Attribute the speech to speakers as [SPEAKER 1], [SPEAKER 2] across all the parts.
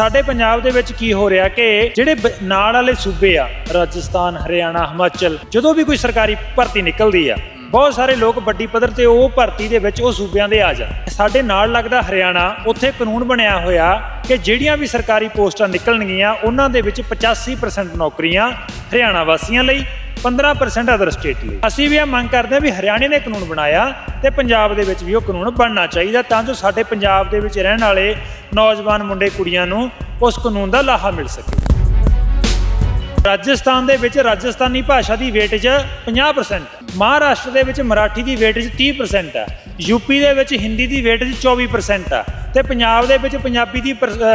[SPEAKER 1] ਸਾਡੇ ਪੰਜਾਬ ਦੇ ਵਿੱਚ ਕੀ ਹੋ ਰਿਹਾ ਕਿ ਜਿਹੜੇ ਬ- ਨਾਲ ਵਾਲੇ ਸੂਬੇ ਆ, ਰਾਜਸਥਾਨ, ਹਰਿਆਣਾ, ਹਿਮਾਚਲ, ਜਦੋਂ ਵੀ ਕੋਈ ਸਰਕਾਰੀ ਭਰਤੀ ਨਿਕਲਦੀ ਆ, ਬਹੁਤ ਸਾਰੇ ਲੋਕ ਵੱਡੀ ਪੱਧਰ ਤੇ ਉਹ ਭਰਤੀ ਦੇ ਵਿੱਚ ਉਹ ਸੂਬਿਆਂ ਦੇ ਆ ਜਾਣ। ਸਾਡੇ ਨਾਲ ਲੱਗਦਾ ਹਰਿਆਣਾ, ਉੱਥੇ ਕਾਨੂੰਨ ਬਣਿਆ ਹੋਇਆ ਕਿ ਜਿਹੜੀਆਂ ਵੀ ਸਰਕਾਰੀ ਪੋਸਟਾਂ ਨਿਕਲਣਗੀਆਂ, ਉਹਨਾਂ ਦੇ ਵਿੱਚ 85% ਨੌਕਰੀਆਂ ਹਰਿਆਣਾ ਵਾਸੀਆਂ ਲਈ 15% ਅਦਰ ਸਟੇਟ ਲਈ। ਅਸੀਂ ਵੀ ਇਹ ਮੰਗ ਕਰਦੇ ਹਾਂ ਵੀ ਹਰਿਆਣੇ ਨੇ ਕਾਨੂੰਨ ਬਣਾਇਆ ਤੇ ਪੰਜਾਬ ਦੇ ਵਿੱਚ ਵੀ ਉਹ ਕਾਨੂੰਨ ਬਣਨਾ ਚਾਹੀਦਾ ਤਾਂ ਜੋ ਸਾਡੇ ਪੰਜਾਬ ਦੇ ਵਿੱਚ ਰਹਿਣ ਵਾਲੇ ਨੌਜਵਾਨ ਮੁੰਡੇ ਕੁੜੀਆਂ ਨੂੰ ਉਸ ਕਾਨੂੰਨ ਦਾ ਲਾਹਾ ਮਿਲ ਸਕੇ। ਰਾਜਸਥਾਨ ਦੇ ਵਿੱਚ ਰਾਜਸਥਾਨੀ ਭਾਸ਼ਾ ਦੀ ਵੇਟੇਜ 50% ਮਹਾਰਾਸ਼ਟਰ ਦੇ ਵਿੱਚ ਮਰਾਠੀ ਦੀ ਵੇਟੇਜ 30% ਹੈ। ਯੂਪੀ ਦੇ ਵਿੱਚ ਹਿੰਦੀ ਦੀ ਵੇਟੇਜ 24% ਹੈ। ਤੇ ਪੰਜਾਬ ਦੇ ਵਿੱਚ ਪੰਜਾਬੀ ਦੀ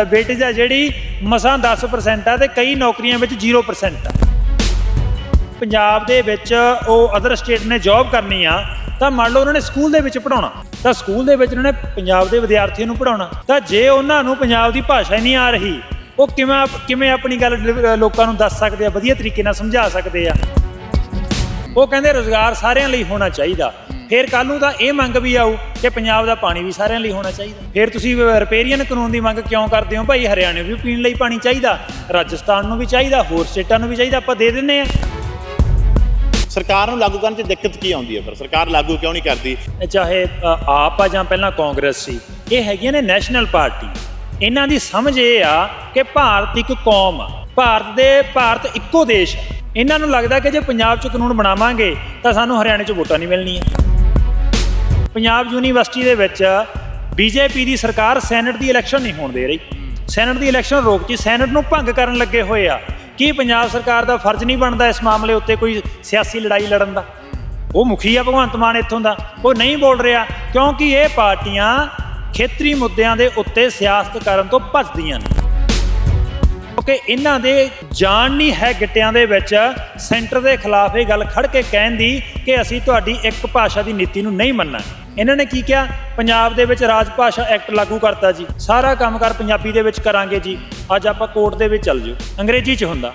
[SPEAKER 1] ਵੇਟੇਜ ਹੈ ਜਿਹੜੀ ਮਸਾਂ 10% ਹੈ ਤੇ ਕਈ ਨੌਕਰੀਆਂ ਵਿੱਚ 0% ਹੈ। ਪੰਜਾਬ ਦੇ ਵਿੱਚ ਉਹ ਅਦਰ ਸਟੇਟ ਨੇ ਜੌਬ ਕਰਨੀ ਆ, ਤਾਂ ਮੰਨ ਲਓ ਉਹਨਾਂ ਨੇ ਸਕੂਲ ਦੇ ਵਿੱਚ ਪੜਾਉਣਾ ਤਾਂ ਸਕੂਲ ਦੇ ਵਿੱਚ ਉਹਨਾਂ ਨੇ ਪੰਜਾਬ ਦੇ ਵਿਦਿਆਰਥੀਆਂ ਨੂੰ ਪੜਾਉਣਾ ਤਾਂ ਜੇ ਉਹਨਾਂ ਨੂੰ ਪੰਜਾਬ ਦੀ ਭਾਸ਼ਾ ਹੀ ਨਹੀਂ ਆ ਰਹੀ, ਉਹ ਕਿਵੇਂ ਕਿਵੇਂ ਆਪਣੀ ਗੱਲ ਲੋਕਾਂ ਨੂੰ ਦੱਸ ਸਕਦੇ ਆ, ਵਧੀਆ ਤਰੀਕੇ ਨਾਲ ਸਮਝਾ ਸਕਦੇ ਆ? ਉਹ ਕਹਿੰਦੇ ਰੋਜ਼ਗਾਰ ਸਾਰਿਆਂ ਲਈ ਹੋਣਾ ਚਾਹੀਦਾ, ਫਿਰ ਕੱਲ ਨੂੰ ਤਾਂ ਇਹ ਮੰਗ ਵੀ ਆਊ ਕਿ ਪੰਜਾਬ ਦਾ ਪਾਣੀ ਵੀ ਸਾਰਿਆਂ ਲਈ ਹੋਣਾ ਚਾਹੀਦਾ। ਫਿਰ ਤੁਸੀਂ ਰਿਪੇਰੀਅਨ ਕਾਨੂੰਨ ਦੀ ਮੰਗ ਕਿਉਂ ਕਰਦੇ ਹੋ? ਭਾਈ ਹਰਿਆਣੇ ਨੂੰ ਵੀ ਪੀਣ ਲਈ ਪਾਣੀ ਚਾਹੀਦਾ, ਰਾਜਸਥਾਨ ਨੂੰ ਵੀ ਚਾਹੀਦਾ, ਹੋਰ ਸਟੇਟਾਂ ਨੂੰ ਵੀ ਚਾਹੀਦਾ, ਆਪਾਂ ਦੇ ਦਿੰਨੇ ਆ।
[SPEAKER 2] ਸਰਕਾਰ ਨੂੰ ਲਾਗੂ ਕਰਨ 'ਚ ਦਿੱਕਤ ਕੀ ਆਉਂਦੀ ਹੈ ਫਿਰ? ਸਰਕਾਰ ਲਾਗੂ ਕਿਉਂ ਨਹੀਂ ਕਰਦੀ?
[SPEAKER 1] ਚਾਹੇ ਆਪ ਆ ਜਾਂ ਪਹਿਲਾਂ ਕਾਂਗਰਸ ਸੀ, ਇਹ ਹੈਗੀਆਂ ਨੇ ਨੈਸ਼ਨਲ ਪਾਰਟੀ। ਇਹਨਾਂ ਦੀ ਸਮਝ ਇਹ ਆ ਕਿ ਭਾਰਤ ਇੱਕ ਕੌਮ ਆ। ਭਾਰਤ ਦੇ, ਭਾਰਤ ਇੱਕੋ ਦੇਸ਼ ਆ। ਇਹਨਾਂ ਨੂੰ ਲੱਗਦਾ ਕਿ ਜੇ ਪੰਜਾਬ 'ਚ ਕਾਨੂੰਨ ਬਣਾਵਾਂਗੇ, ਤਾਂ ਸਾਨੂੰ ਹਰਿਆਣੇ 'ਚ ਵੋਟਾਂ ਨਹੀਂ ਮਿਲਣੀਆਂ। ਪੰਜਾਬ ਯੂਨੀਵਰਸਿਟੀ ਦੇ ਵਿੱਚ ਬੀਜੇਪੀ ਦੀ ਸਰਕਾਰ ਸੈਨੇਟ ਦੀ ਇਲੈਕਸ਼ਨ ਨਹੀਂ ਹੋਣ ਦੇ ਰਹੀ। ਸੈਨੇਟ ਦੀ ਇਲੈਕਸ਼ਨ ਰੋਕ ਰੋਕਤੀ ਸੈਨੇਟ ਨੂੰ ਭੰਗ ਕਰਨ ਲੱਗੇ ਹੋਏ ਆ। ਕੀ ਪੰਜਾਬ ਸਰਕਾਰ ਦਾ ਫਰਜ਼ ਨਹੀਂ ਬਣਦਾ ਇਸ ਮਾਮਲੇ ਉੱਤੇ ਕੋਈ ਸਿਆਸੀ ਲੜਾਈ ਲੜਨ ਦਾ? ਉਹ ਮੁਖੀ ਆ ਭਗਵੰਤ ਮਾਨ ਇੱਥੋਂ ਦਾ। ਉਹ ਨਹੀਂ ਬੋਲ ਰਿਹਾ ਕਿਉਂਕਿ ਇਹ ਪਾਰਟੀਆਂ ਖੇਤਰੀ ਮੁੱਦਿਆਂ ਦੇ ਉੱਤੇ ਸਿਆਸਤ ਕਰਨ ਤੋਂ ਭੱਜਦੀਆਂ ਨੇ। ਕਿਉਂਕਿ ਇਹਨਾਂ ਦੇ ਜਾਣ ਨਹੀਂ ਹੈ ਗਿੱਟਿਆਂ ਦੇ ਵਿੱਚ, ਸੈਂਟਰ ਦੇ ਖਿਲਾਫ ਇਹ ਗੱਲ ਖੜ ਕੇ ਕਹਿਣ ਦੀ ਕਿ ਅਸੀਂ ਤੁਹਾਡੀ ਇੱਕ ਭਾਸ਼ਾ ਦੀ ਨੀਤੀ ਨੂੰ ਨਹੀਂ ਮੰਨਣਾ ਇਹਨਾਂ ਨੇ ਕੀ ਕਿਹਾ? ਪੰਜਾਬ ਦੇ ਵਿੱਚ ਰਾਜ ਭਾਸ਼ਾ ਐਕਟ ਲਾਗੂ ਕਰਤਾ ਜੀ। ਸਾਰਾ ਕੰਮਕਾਰ ਪੰਜਾਬੀ ਦੇ ਵਿੱਚ ਕਰਾਂਗੇ ਜੀ। ਅੱਜ ਆਪਾਂ ਕੋਰਟ ਦੇ ਵਿੱਚ ਚੱਲ ਜਿਓ। ਅੰਗਰੇਜ਼ੀ 'ਚ ਹੁੰਦਾ।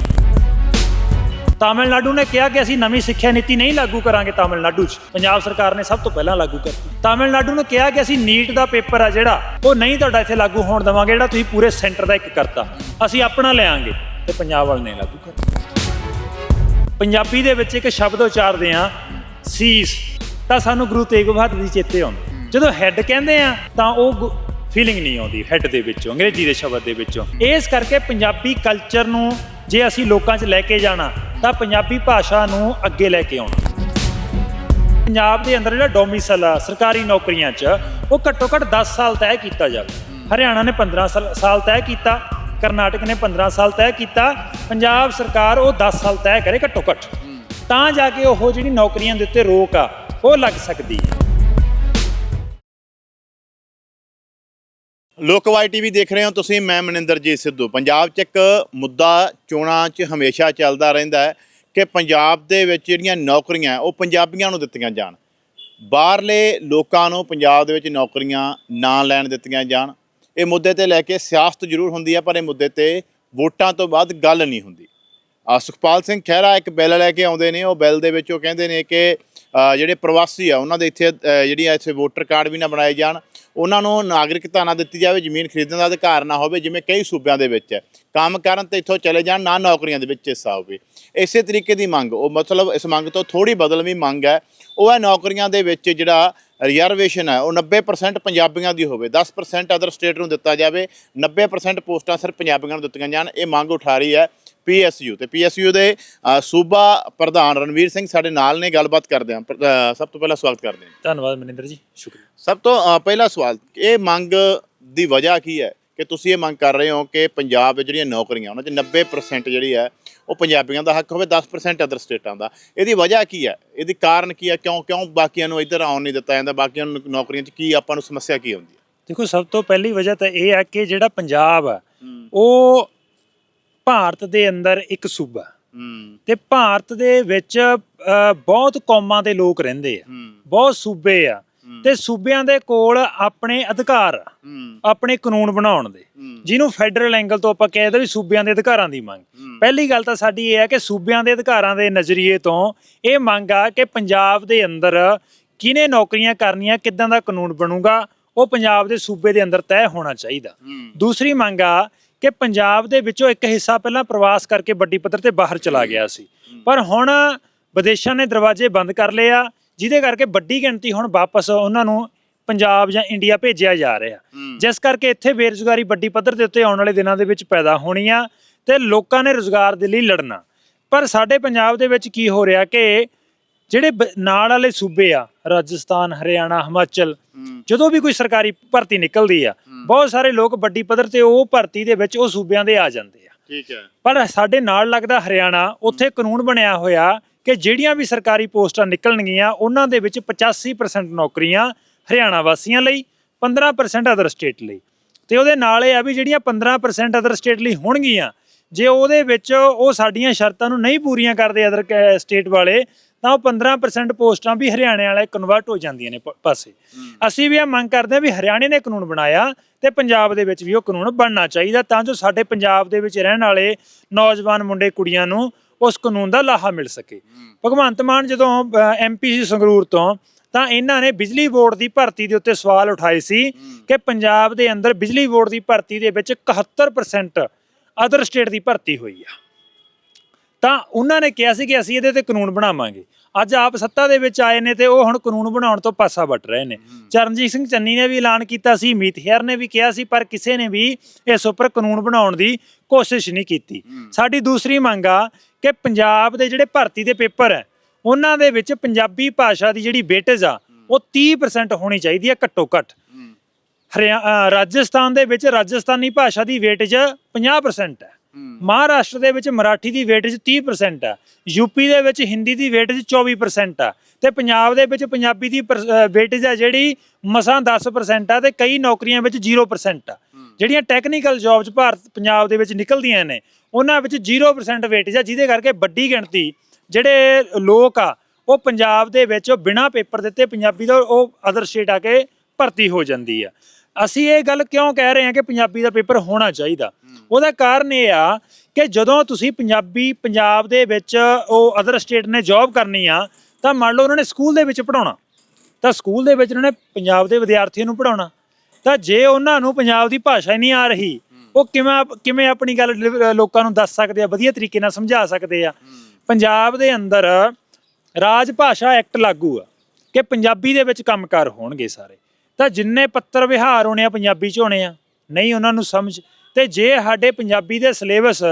[SPEAKER 1] ਤਾਮਿਲਨਾਡੂ ਨੇ ਕਿਹਾ ਕਿ ਅਸੀਂ ਨਵੀਂ ਸਿੱਖਿਆ ਨੀਤੀ ਨਹੀਂ ਲਾਗੂ ਕਰਾਂਗੇ ਤਾਮਿਲਨਾਡੂ 'ਚ। ਪੰਜਾਬ ਸਰਕਾਰ ਨੇ ਸਭ ਤੋਂ ਪਹਿਲਾਂ ਲਾਗੂ ਕਰਤੀ। ਤਾਮਿਲਨਾਡੂ ਨੇ ਕਿਹਾ ਕਿ ਅਸੀਂ ਨੀਟ ਦਾ ਪੇਪਰ ਆ ਜਿਹੜਾ, ਉਹ ਨਹੀਂ ਤੁਹਾਡਾ ਇੱਥੇ ਲਾਗੂ ਹੋਣ ਦੇਵਾਂਗੇ, ਜਿਹੜਾ ਤੁਸੀਂ ਪੂਰੇ ਸੈਂਟਰ ਦਾ ਇੱਕ ਕਰਤਾ। ਅਸੀਂ ਆਪਣਾ ਲਿਆਂਗੇ ਤੇ ਪੰਜਾਬ ਵਾਲੇ ਨੇ ਲਾਗੂ ਕਰਤਾ। ਪੰਜਾਬੀ ਦੇ ਵਿੱਚ ਇੱਕ ਸ਼ਬਦ ਉਚਾਰਦੇ ਆ ਸੀਸ। ਤਾਂ ਸਾਨੂੰ ਗੁਰੂ ਤੇਗ ਬਹਾਦਰ ਦੀ ਚੇਤੇ ਆਉਂਦਾ। ਜਦੋਂ ਹੈੱਡ ਕਹਿੰਦੇ ਆ ਤਾਂ ਉਹ ਫੀਲਿੰਗ ਨਹੀਂ ਆਉਂਦੀ ਹੈੱਡ ਦੇ ਵਿੱਚੋਂ ਅੰਗਰੇਜ਼ੀ ਦੇ ਸ਼ਬਦ ਦੇ ਵਿੱਚੋਂ। ਇਸ ਕਰਕੇ ਪੰਜਾਬੀ ਕਲਚਰ ਨੂੰ ਜੇ ਅਸੀਂ ਲੋਕਾਂ 'ਚ ਲੈ ਕੇ ਜਾਣਾ ਤਾਂ ਪੰਜਾਬੀ ਭਾਸ਼ਾ ਨੂੰ ਅੱਗੇ ਲੈ ਕੇ ਆਉਣਾ। ਪੰਜਾਬ ਦੇ ਅੰਦਰ ਜਿਹੜਾ ਡੋਮਿਸਲ ਆ ਸਰਕਾਰੀ ਨੌਕਰੀਆਂ 'ਚ ਉਹ ਘੱਟੋ ਘੱਟ 10 ਸਾਲ ਤੈਅ ਕੀਤਾ ਜਾਵੇ। ਹਰਿਆਣਾ ਨੇ 15 ਸਾਲ- ਸਾਲ ਤੈਅ ਕੀਤਾ ਕਰਨਾਟਕ ਨੇ 15 ਸਾਲ ਤੈਅ ਕੀਤਾ ਪੰਜਾਬ ਸਰਕਾਰ ਉਹ 10 ਸਾਲ ਤੈਅ ਕਰੇ ਘੱਟੋ ਘੱਟ। ਤਾਂ ਜਾ ਕੇ ਉਹ ਜਿਹੜੀ ਨੌਕਰੀਆਂ ਦੇ ਉੱਤੇ ਰੋਕ ਆ ਉਹ ਲੱਗ ਸਕਦੀ ਹੈ।
[SPEAKER 2] ਲੋਕਵਾਈ ਟੀਵੀ ਦੇਖ ਰਹੇ ਹੋ ਤੁਸੀਂ, ਮੈਂ ਮਨਿੰਦਰਜੀਤ ਸਿੱਧੂ। ਪੰਜਾਬ 'ਚ ਇੱਕ ਮੁੱਦਾ ਚੋਣਾਂ 'ਚ ਹਮੇਸ਼ਾ ਚੱਲਦਾ ਰਹਿੰਦਾ ਹੈ ਕਿ ਪੰਜਾਬ ਦੇ ਵਿੱਚ ਜਿਹੜੀਆਂ ਨੌਕਰੀਆਂ, ਉਹ ਪੰਜਾਬੀਆਂ ਨੂੰ ਦਿੱਤੀਆਂ ਜਾਣ। ਬਾਹਰਲੇ ਲੋਕਾਂ ਨੂੰ ਪੰਜਾਬ ਦੇ ਵਿੱਚ ਨੌਕਰੀਆਂ ਨਾ ਲੈਣ ਦਿੱਤੀਆਂ ਜਾਣ। ਇਹ ਮੁੱਦੇ ਤੇ ਲੈ ਕੇ ਸਿਆਸਤ ਜ਼ਰੂਰ ਹੁੰਦੀ ਹੈ, ਪਰ ਇਹ ਮੁੱਦੇ ਤੇ ਵੋਟਾਂ ਤੋਂ ਬਾਅਦ ਗੱਲ ਨਹੀਂ ਹੁੰਦੀ। ਸੁਖਪਾਲ ਸਿੰਘ ਖਹਿਰਾ ਇੱਕ ਬਿੱਲ ਲੈ ਕੇ ਆਉਂਦੇ ਨੇ ਉਹ ਬਿੱਲ ਦੇ ਵਿੱਚ ਉਹ ਕਹਿੰਦੇ ਨੇ ਕਿ ਜਿਹੜੇ ਪ੍ਰਵਾਸੀ ਆ ਉਹਨਾਂ ਦੇ ਇੱਥੇ ਅ, ਜਿਹੜੀਆਂ ਇੱਥੇ ਵੋਟਰ ਕਾਰਡ ਵੀ ਨਾ ਬਣਾਏ ਜਾਣ ਉਹਨਾਂ ਨੂੰ ਨਾਗਰਿਕਤਾ ਨਾ ਦਿੱਤੀ ਜਾਵੇ ਜ਼ਮੀਨ ਖਰੀਦਣ ਦਾ ਅਧਿਕਾਰ ਨਾ ਹੋਵੇ ਜਿਵੇਂ ਕਈ ਸੂਬਿਆਂ ਦੇ ਵਿੱਚ ਹੈ। ਕੰਮ ਕਰਨ ਤੇ ਇੱਥੋਂ ਚਲੇ ਜਾਣ ਨਾ ਨੌਕਰੀਆਂ ਦੇ ਵਿੱਚ ਹਿੱਸਾ ਹੋਵੇ। ਇਸੇ ਤਰੀਕੇ ਦੀ ਮੰਗ ਉਹ ਮਤਲਬ ਇਸ ਮੰਗ ਤੋਂ ਥੋੜੀ ਬਦਲਵੀਂ ਮੰਗ ਹੈ। ਉਹ ਹੈ ਨੌਕਰੀਆਂ ਦੇ ਵਿੱਚ ਜਿਹੜਾ ਰਿਜ਼ਰਵੇਸ਼ਨ ਹੈ ਉਹ 90% ਪੰਜਾਬੀਆਂ ਦੀ ਹੋਵੇ 10% ਅਦਰ ਸਟੇਟ ਨੂੰ ਦਿੱਤਾ ਜਾਵੇ 90% ਪੋਸਟਾਂ ਸਿਰਫ ਪੰਜਾਬੀਆਂ ਨੂੰ ਦਿੱਤੀਆਂ ਜਾਣ ਇਹ ਮੰਗ ਉਠਾ ਰਹੀ ਹੈ। ਪੀਐਸਯੂ ਤੇ ਪੀਐਸਯੂ ਦੇ ਸੂਬਾ ਪ੍ਰਧਾਨ ਰਣਵੀਰ ਸਿੰਘ ਸਾਡੇ ਨਾਲ ਨੇ ਗੱਲਬਾਤ ਕਰਦੇ ਹਾਂ। ਸਭ ਤੋਂ ਪਹਿਲਾਂ ਸਵਾਗਤ ਕਰਦੇ ਹਾਂ।
[SPEAKER 1] ਧੰਨਵਾਦ ਮਨਿੰਦਰ ਜੀ ਸ਼ੁਕਰੀਆ।
[SPEAKER 2] ਸਭ ਤੋਂ ਪਹਿਲਾ ਸਵਾਲ ਇਹ ਮੰਗ ਦੀ ਵਜ੍ਹਾ ਕੀ ਹੈ? ਕਿ ਤੁਸੀਂ ਇਹ ਮੰਗ ਕਰ ਰਹੇ ਹੋ ਕਿ ਪੰਜਾਬ ਵਿੱਚ ਜਿਹੜੀਆਂ ਨੌਕਰੀਆਂ ਉਹਨਾਂ 'ਚ 90% ਜਿਹੜੀ ਹੈ ਉਹ ਪੰਜਾਬੀਆਂ ਦਾ ਹੱਕ ਹੋਵੇ 10% ਅਦਰ ਸਟੇਟਾਂ ਦਾ। ਇਹਦੀ ਵਜ੍ਹਾ ਕੀ ਹੈ? ਇਹਦੀ ਕਾਰਨ ਕੀ ਹੈ? ਕਿਉਂ ਕਿਉਂ ਬਾਕੀਆਂ ਨੂੰ ਇੱਧਰ ਆਉਣ ਨਹੀਂ ਦਿੱਤਾ ਜਾਂਦਾ? ਬਾਕੀਆਂ ਨੂੰ ਨੌਕਰੀਆਂ 'ਚ ਕੀ ਆਪਾਂ ਨੂੰ ਸਮੱਸਿਆ ਕੀ ਆਉਂਦੀ ਹੈ?
[SPEAKER 1] ਦੇਖੋ ਸਭ ਤੋਂ ਪਹਿਲੀ ਵਜ੍ਹਾ ਤਾਂ ਇਹ ਹੈ ਕਿ ਜਿਹੜਾ ਪੰਜਾਬ ਆ ਉਹ ਭਾਰਤ ਦੇ ਅੰਦਰ ਇੱਕ ਸੂਬਾ
[SPEAKER 2] ਹੂੰ।
[SPEAKER 1] ਤੇ ਭਾਰਤ ਦੇ ਵਿੱਚ ਅ, ਬਹੁਤ ਕੌਮਾਂ ਦੇ ਲੋਕ ਰਹਿੰਦੇ ਆ।
[SPEAKER 2] ਹੂੰ।
[SPEAKER 1] ਬਹੁਤ ਸੂਬੇ ਆ। ਤੇ ਸੂਬਿਆਂ ਦੇ ਕੋਲ ਆਪਣੇ ਅਧਿਕਾਰ ਆ।
[SPEAKER 2] ਹੂੰ।
[SPEAKER 1] ਆਪਣੇ ਕਾਨੂੰਨ ਬਣਾਉਣ ਦੇ।
[SPEAKER 2] ਹੂੰ।
[SPEAKER 1] ਜਿਹਨੂੰ ਫੈਡਰਲ ਐਂਗਲ ਤੋਂ ਆਪਾਂ ਕਹਿੰਦੇ ਵੀ ਸੂਬਿਆਂ ਦੇ ਅਧਿਕਾਰਾਂ ਦੀ ਮੰਗ। ਪਹਿਲੀ ਗੱਲ ਤਾਂ ਸਾਡੀ ਇਹ ਹੈ ਕਿ ਸੂਬਿਆਂ ਦੇ ਅਧਿਕਾਰਾਂ ਦੇ ਨਜ਼ਰੀਏ ਤੋਂ ਇਹ ਮੰਗ ਆ ਕਿ ਪੰਜਾਬ ਦੇ ਅੰਦਰ ਕਿਹਨੇ ਨੌਕਰੀਆਂ ਕਰਨੀਆਂ ਕਿੱਦਾਂ ਦਾ ਕਾਨੂੰਨ ਬਣੂਗਾ ਉਹ ਪੰਜਾਬ ਦੇ ਸੂਬੇ ਦੇ ਅੰਦਰ ਤੈਅ ਹੋਣਾ ਚਾਹੀਦਾ। ਦੂਸਰੀ ਮੰਗ ਆ ਕਿ ਪੰਜਾਬ ਦੇ ਵਿੱਚੋਂ ਇੱਕ ਹਿੱਸਾ ਪਹਿਲਾਂ ਪ੍ਰਵਾਸ ਕਰਕੇ ਵੱਡੀ ਪੱਧਰ ਤੇ ਬਾਹਰ ਚਲਾ ਗਿਆ ਸੀ। ਪਰ ਹੁਣ ਵਿਦੇਸ਼ਾਂ ਨੇ ਦਰਵਾਜ਼ੇ ਬੰਦ ਕਰ ਲਏ ਆ ਜਿਹਦੇ ਕਰਕੇ ਵੱਡੀ ਗਿਣਤੀ ਹੁਣ ਵਾਪਸ ਉਹਨਾਂ ਨੂੰ ਪੰਜਾਬ ਜਾਂ ਇੰਡੀਆ ਭੇਜਿਆ ਜਾ ਰਿਹਾ। ਜਿਸ ਕਰਕੇ ਇੱਥੇ ਬੇਰੁਜ਼ਗਾਰੀ ਵੱਡੀ ਪੱਧਰ ਦੇ ਉੱਤੇ ਆਉਣ ਵਾਲੇ ਦਿਨਾਂ ਦੇ ਵਿੱਚ ਪੈਦਾ ਹੋਣੀ ਆ ਤੇ ਲੋਕਾਂ ਨੇ ਰੁਜ਼ਗਾਰ ਦੇ ਲਈ ਲੜਨਾ। ਪਰ ਸਾਡੇ ਪੰਜਾਬ ਦੇ ਵਿੱਚ ਕੀ ਹੋ ਰਿਹਾ ਕਿ ਜਿਹੜੇ ਬ- ਨਾਲ ਵਾਲੇ ਸੂਬੇ ਆ ਰਾਜਸਥਾਨ ਹਰਿਆਣਾ ਹਿਮਾਚਲ ਜਦੋਂ ਵੀ ਕੋਈ ਸਰਕਾਰੀ ਭਰਤੀ ਨਿਕਲਦੀ ਆ ਬਹੁਤ ਸਾਰੇ ਲੋਕ ਵੱਡੀ ਪੱਧਰ ਤੇ ਉਹ ਭਰਤੀ ਦੇ ਵਿੱਚ ਉਹ ਸੂਬਿਆਂ ਦੇ ਆ ਜਾਂਦੇ ਆ।
[SPEAKER 2] ਠੀਕ ਹੈ।
[SPEAKER 1] ਪਰ ਸਾਡੇ ਨਾਲ ਲੱਗਦਾ ਹਰਿਆਣਾ ਉੱਥੇ ਕਾਨੂੰਨ ਬਣਿਆ ਹੋਇਆ ਕਿ ਜਿਹੜੀਆਂ ਵੀ ਸਰਕਾਰੀ ਪੋਸਟਾਂ ਨਿਕਲਣਗੀਆਂ ਉਹਨਾਂ ਦੇ ਵਿੱਚ 85% ਨੌਕਰੀਆਂ ਹਰਿਆਣਾ ਵਾਸੀਆਂ ਲਈ 15% ਅਦਰ ਸਟੇਟ ਲਈ। ਤੇ ਉਹਦੇ ਨਾਲ ਇਹ ਆ ਵੀ ਜਿਹੜੀਆਂ 15% ਅਦਰ ਸਟੇਟ ਲਈ ਹੋਣਗੀਆਂ ਜੇ ਉਹਦੇ ਵਿੱਚ ਉਹ ਸਾਡੀਆਂ ਸ਼ਰਤਾਂ ਨੂੰ ਨਹੀਂ ਪੂਰੀਆਂ ਕਰਦੇ ਅਦਰ ਸਟੇਟ ਵਾਲੇ ਤਾਂ ਉਹ 15% ਪੋਸਟਾਂ ਵੀ ਹਰਿਆਣੇ ਵਾਲੇ ਕਨਵਰਟ ਹੋ ਜਾਂਦੀਆਂ ਨੇ ਪ- ਪਾਸੇ। ਅਸੀਂ ਵੀ ਇਹ ਮੰਗ ਕਰਦੇ ਹਾਂ ਵੀ ਹਰਿਆਣੇ ਨੇ ਕਾਨੂੰਨ ਬਣਾਇਆ ਤੇ ਪੰਜਾਬ ਦੇ ਵਿੱਚ ਵੀ ਉਹ ਕਾਨੂੰਨ ਬਣਨਾ ਚਾਹੀਦਾ ਤਾਂ ਜੋ ਸਾਡੇ ਪੰਜਾਬ ਦੇ ਵਿੱਚ ਰਹਿਣ ਵਾਲੇ ਨੌਜਵਾਨ ਮੁੰਡੇ ਕੁੜੀਆਂ ਨੂੰ ਉਸ ਕਾਨੂੰਨ ਦਾ ਲਾਹਾ ਮਿਲ ਸਕੇ। ਭਗਵੰਤ ਮਾਨ ਜਦੋਂ ਐਮਪੀ ਸੀ ਸੰਗਰੂਰ ਤੋਂ ਤਾਂ ਇਹਨਾਂ ਨੇ ਬਿਜਲੀ ਬੋਰਡ ਦੀ ਭਰਤੀ ਦੇ ਉੱਤੇ ਸਵਾਲ ਉਠਾਏ ਸੀ ਕਿ ਪੰਜਾਬ ਦੇ ਅੰਦਰ ਬਿਜਲੀ ਬੋਰਡ ਦੀ ਭਰਤੀ ਦੇ ਵਿੱਚ 71% ਅਦਰ ਸਟੇਟ ਦੀ ਭਰਤੀ ਹੋਈ ਆ। ਤਾਂ ਉਹਨਾਂ ਨੇ ਕਿਹਾ ਸੀ ਕਿ ਅਸੀਂ ਇਹਦੇ ਤੇ ਕਾਨੂੰਨ ਬਣਾਵਾਂਗੇ। ਅੱਜ ਆਪ ਸੱਤਾ ਦੇ ਵਿੱਚ ਆਏ ਨੇ ਤੇ ਉਹ ਹੁਣ ਕਾਨੂੰਨ ਬਣਾਉਣ ਤੋਂ ਪਾਸਾ ਵੱਟ ਰਹੇ ਨੇ। ਚਰਨਜੀਤ ਸਿੰਘ ਚੰਨੀ ਨੇ ਵੀ ਐਲਾਨ ਕੀਤਾ ਸੀ ਮੀਤ ਹੇਅਰ ਨੇ ਵੀ ਕਿਹਾ ਸੀ ਪਰ ਕਿਸੇ ਨੇ ਵੀ ਇਸ ਉੱਪਰ ਕਾਨੂੰਨ ਬਣਾਉਣ ਦੀ ਕੋਸ਼ਿਸ਼ ਨਹੀਂ ਕੀਤੀ। ਸਾਡੀ ਦੂਸਰੀ ਮੰਗ ਆ ਕਿ ਪੰਜਾਬ ਦੇ ਜਿਹੜੇ ਭਰਤੀ ਦੇ ਪੇਪਰ ਹੈ ਉਹਨਾਂ ਦੇ ਵਿੱਚ ਪੰਜਾਬੀ ਭਾਸ਼ਾ ਦੀ ਜਿਹੜੀ ਵੇਟੇਜ ਆ ਉਹ 30% ਹੋਣੀ ਚਾਹੀਦੀ ਹੈ ਘੱਟੋ ਘੱਟ ਰਾਜਸਥਾਨ ਦੇ ਵਿੱਚ ਰਾਜਸਥਾਨੀ ਭਾਸ਼ਾ ਦੀ ਵੇਟੇਜ 50% ਹੈ। ਮਹਾਰਾਸ਼ਟਰ ਦੇ ਵਿੱਚ ਮਰਾਠੀ ਦੀ ਵੇਟੇਜ 30% ਹੈ ਯੂਪੀ ਦੇ ਵਿੱਚ ਹਿੰਦੀ ਦੀ ਵੇਟੇਜ 24% ਹੈ ਤੇ ਪੰਜਾਬ ਦੇ ਵਿੱਚ ਪੰਜਾਬੀ ਦੀ ਵੇਟੇਜ ਹੈ ਜਿਹੜੀ ਮਸਾਂ 10% ਹੈ ਤੇ ਕਈ ਨੌਕਰੀਆਂ ਵਿੱਚ 0% ਹੈ। ਜਿਹੜੀਆਂ ਟੈਕਨੀਕਲ ਜੌਬਸ ਭਾਰਤ ਪੰਜਾਬ ਦੇ ਵਿੱਚ ਨਿਕਲਦੀਆਂ ਨੇ ਉਹਨਾਂ ਵਿੱਚ 0% ਵੇਟੇਜ ਹੈ ਜਿਹਦੇ ਕਰਕੇ ਵੱਡੀ ਗਿਣਤੀ ਜਿਹੜੇ ਲੋਕ ਆ ਉਹ ਪੰਜਾਬ ਦੇ ਵਿੱਚ ਬਿਨਾਂ ਪੇਪਰ ਦਿੱਤੇ ਪੰਜਾਬੀ ਦਾ ਉਹ ਅਦਰ ਸਟੇਟ ਆ ਕੇ ਭਰਤੀ ਹੋ ਜਾਂਦੀ ਆ। ਅਸੀਂ ਇਹ ਗੱਲ ਕਿਉਂ ਕਹਿ ਰਹੇ ਹਾਂ ਕਿ ਪੰਜਾਬੀ ਦਾ ਪੇਪਰ ਹੋਣਾ ਚਾਹੀਦਾ? ਉਹਦਾ ਕਾਰਨ ਇਹ ਆ ਕਿ ਜਦੋਂ ਤੁਸੀਂ ਪੰਜਾਬੀ, ਪੰਜਾਬ ਦੇ ਵਿੱਚ ਉਹ ਅਦਰ ਸਟੇਟ ਨੇ ਜੌਬ ਕਰਨੀ ਆ, ਤਾਂ ਮੰਨ ਲਓ ਉਹਨਾਂ ਨੇ ਸਕੂਲ ਦੇ ਵਿੱਚ ਪੜਾਉਣਾ ਤਾਂ ਸਕੂਲ ਦੇ ਵਿੱਚ ਉਹਨਾਂ ਨੇ ਪੰਜਾਬ ਦੇ ਵਿਦਿਆਰਥੀਆਂ ਨੂੰ ਪੜਾਉਣਾ ਤਾਂ ਜੇ ਉਹਨਾਂ ਨੂੰ ਪੰਜਾਬ ਦੀ ਭਾਸ਼ਾ ਹੀ ਨਹੀਂ ਆ ਰਹੀ, ਉਹ ਕਿਵੇਂ ਆਪ- ਕਿਵੇਂ ਆਪਣੀ ਗੱਲ ਲੋਕਾਂ ਨੂੰ ਦੱਸ ਸਕਦੇ ਆ, ਵਧੀਆ ਤਰੀਕੇ ਨਾਲ ਸਮਝਾ ਸਕਦੇ ਆ? ਪੰਜਾਬ ਦੇ ਅੰਦਰ ਰਾਜ ਭਾਸ਼ਾ ਐਕਟ ਲਾਗੂ ਆ ਕਿ ਪੰਜਾਬੀ ਦੇ ਵਿੱਚ ਕੰਮਕਾਰ ਹੋਣਗੇ ਸਾਰੇ। ਤਾਂ ਜਿੰਨੇ ਪੱਤਰ ਵਿਹਾਰ ਹੋਣੇ ਆ ਪੰਜਾਬੀ ਚ ਹੋਣੇ ਆ ਨਹੀਂ ਉਹਨਾਂ ਨੂੰ ਸਮਝ। ਤੇ ਜੇ ਸਾਡੇ ਪੰਜਾਬੀ ਦੇ ਸਿਲੇਬਸ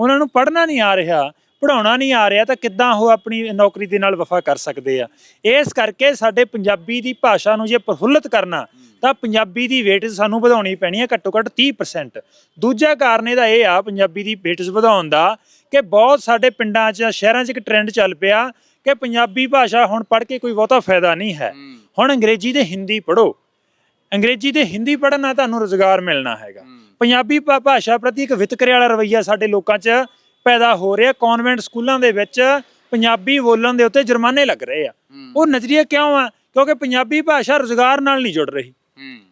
[SPEAKER 1] ਉਹਨਾਂ ਨੂੰ ਪੜ੍ਹਨਾ ਨਹੀਂ ਆ ਰਿਹਾ ਪੜਾਉਣਾ ਨਹੀਂ ਆ ਰਿਹਾ ਤਾਂ ਕਿੱਦਾਂ ਉਹ ਆਪਣੀ ਨੌਕਰੀ ਦੇ ਨਾਲ ਵਫਾ ਕਰ ਸਕਦੇ ਆ? ਇਸ ਕਰਕੇ ਸਾਡੇ ਪੰਜਾਬੀ ਦੀ ਭਾਸ਼ਾ ਨੂੰ ਜੇ ਪ੍ਰਫੁੱਲਤ ਕਰਨਾ ਤਾਂ ਪੰਜਾਬੀ ਦੀ ਵੇਟੇਜ ਸਾਨੂੰ ਵਧਾਉਣੀ ਪੈਣੀ ਹੈ ਘੱਟੋ ਘੱਟ 30% ਦੂਜਾ ਕਾਰਨ ਇਹਦਾ ਇਹ ਆ ਪੰਜਾਬੀ ਦੀ ਵੇਟੇਜ ਵਧਾਉਣ ਦਾ ਕਿ ਬਹੁਤ ਸਾਡੇ ਪਿੰਡਾਂ 'ਚ ਸ਼ਹਿਰਾਂ 'ਚ ਇੱਕ ਟ੍ਰੈਂਡ ਚੱਲ ਪਿਆ ਕਿ ਪੰਜਾਬੀ ਭਾਸ਼ਾ ਹੁਣ ਪੜ੍ਹ ਕੇ ਕੋਈ ਬਹੁਤਾ ਫਾਇਦਾ ਨਹੀਂ ਹੈ। ਹੁਣ ਅੰਗਰੇਜ਼ੀ ਤੇ ਹਿੰਦੀ ਪੜ੍ਹੋ। ਅੰਗਰੇਜ਼ੀ ਤੇ ਹਿੰਦੀ ਪੜ੍ਹਨ ਨਾਲ ਤੁਹਾਨੂੰ ਰੋਜ਼ਗਾਰ ਮਿਲਣਾ ਹੈਗਾ। ਪੰਜਾਬੀ ਭਾਸ਼ਾ ਪ੍ਰਤੀ ਇੱਕ ਵਿਤਕਰੇ ਵਾਲਾ ਰਵੱਈਆ ਸਾਡੇ ਲੋਕਾਂ 'ਚ ਪੈਦਾ ਹੋ ਰਿਹਾ। ਕਨਵੈਂਟ ਸਕੂਲਾਂ ਦੇ ਵਿੱਚ ਪੰਜਾਬੀ ਬੋਲਣ ਦੇ ਉੱਤੇ ਜੁਰਮਾਨੇ ਲੱਗ ਰਹੇ ਆ। ਉਹ ਨਜ਼ਰੀਆ ਕਿਉਂ ਆ? ਕਿਉਂਕਿ ਪੰਜਾਬੀ ਭਾਸ਼ਾ ਰੋਜ਼ਗਾਰ ਨਾਲ ਨਹੀਂ ਜੁੜ ਰਹੀ।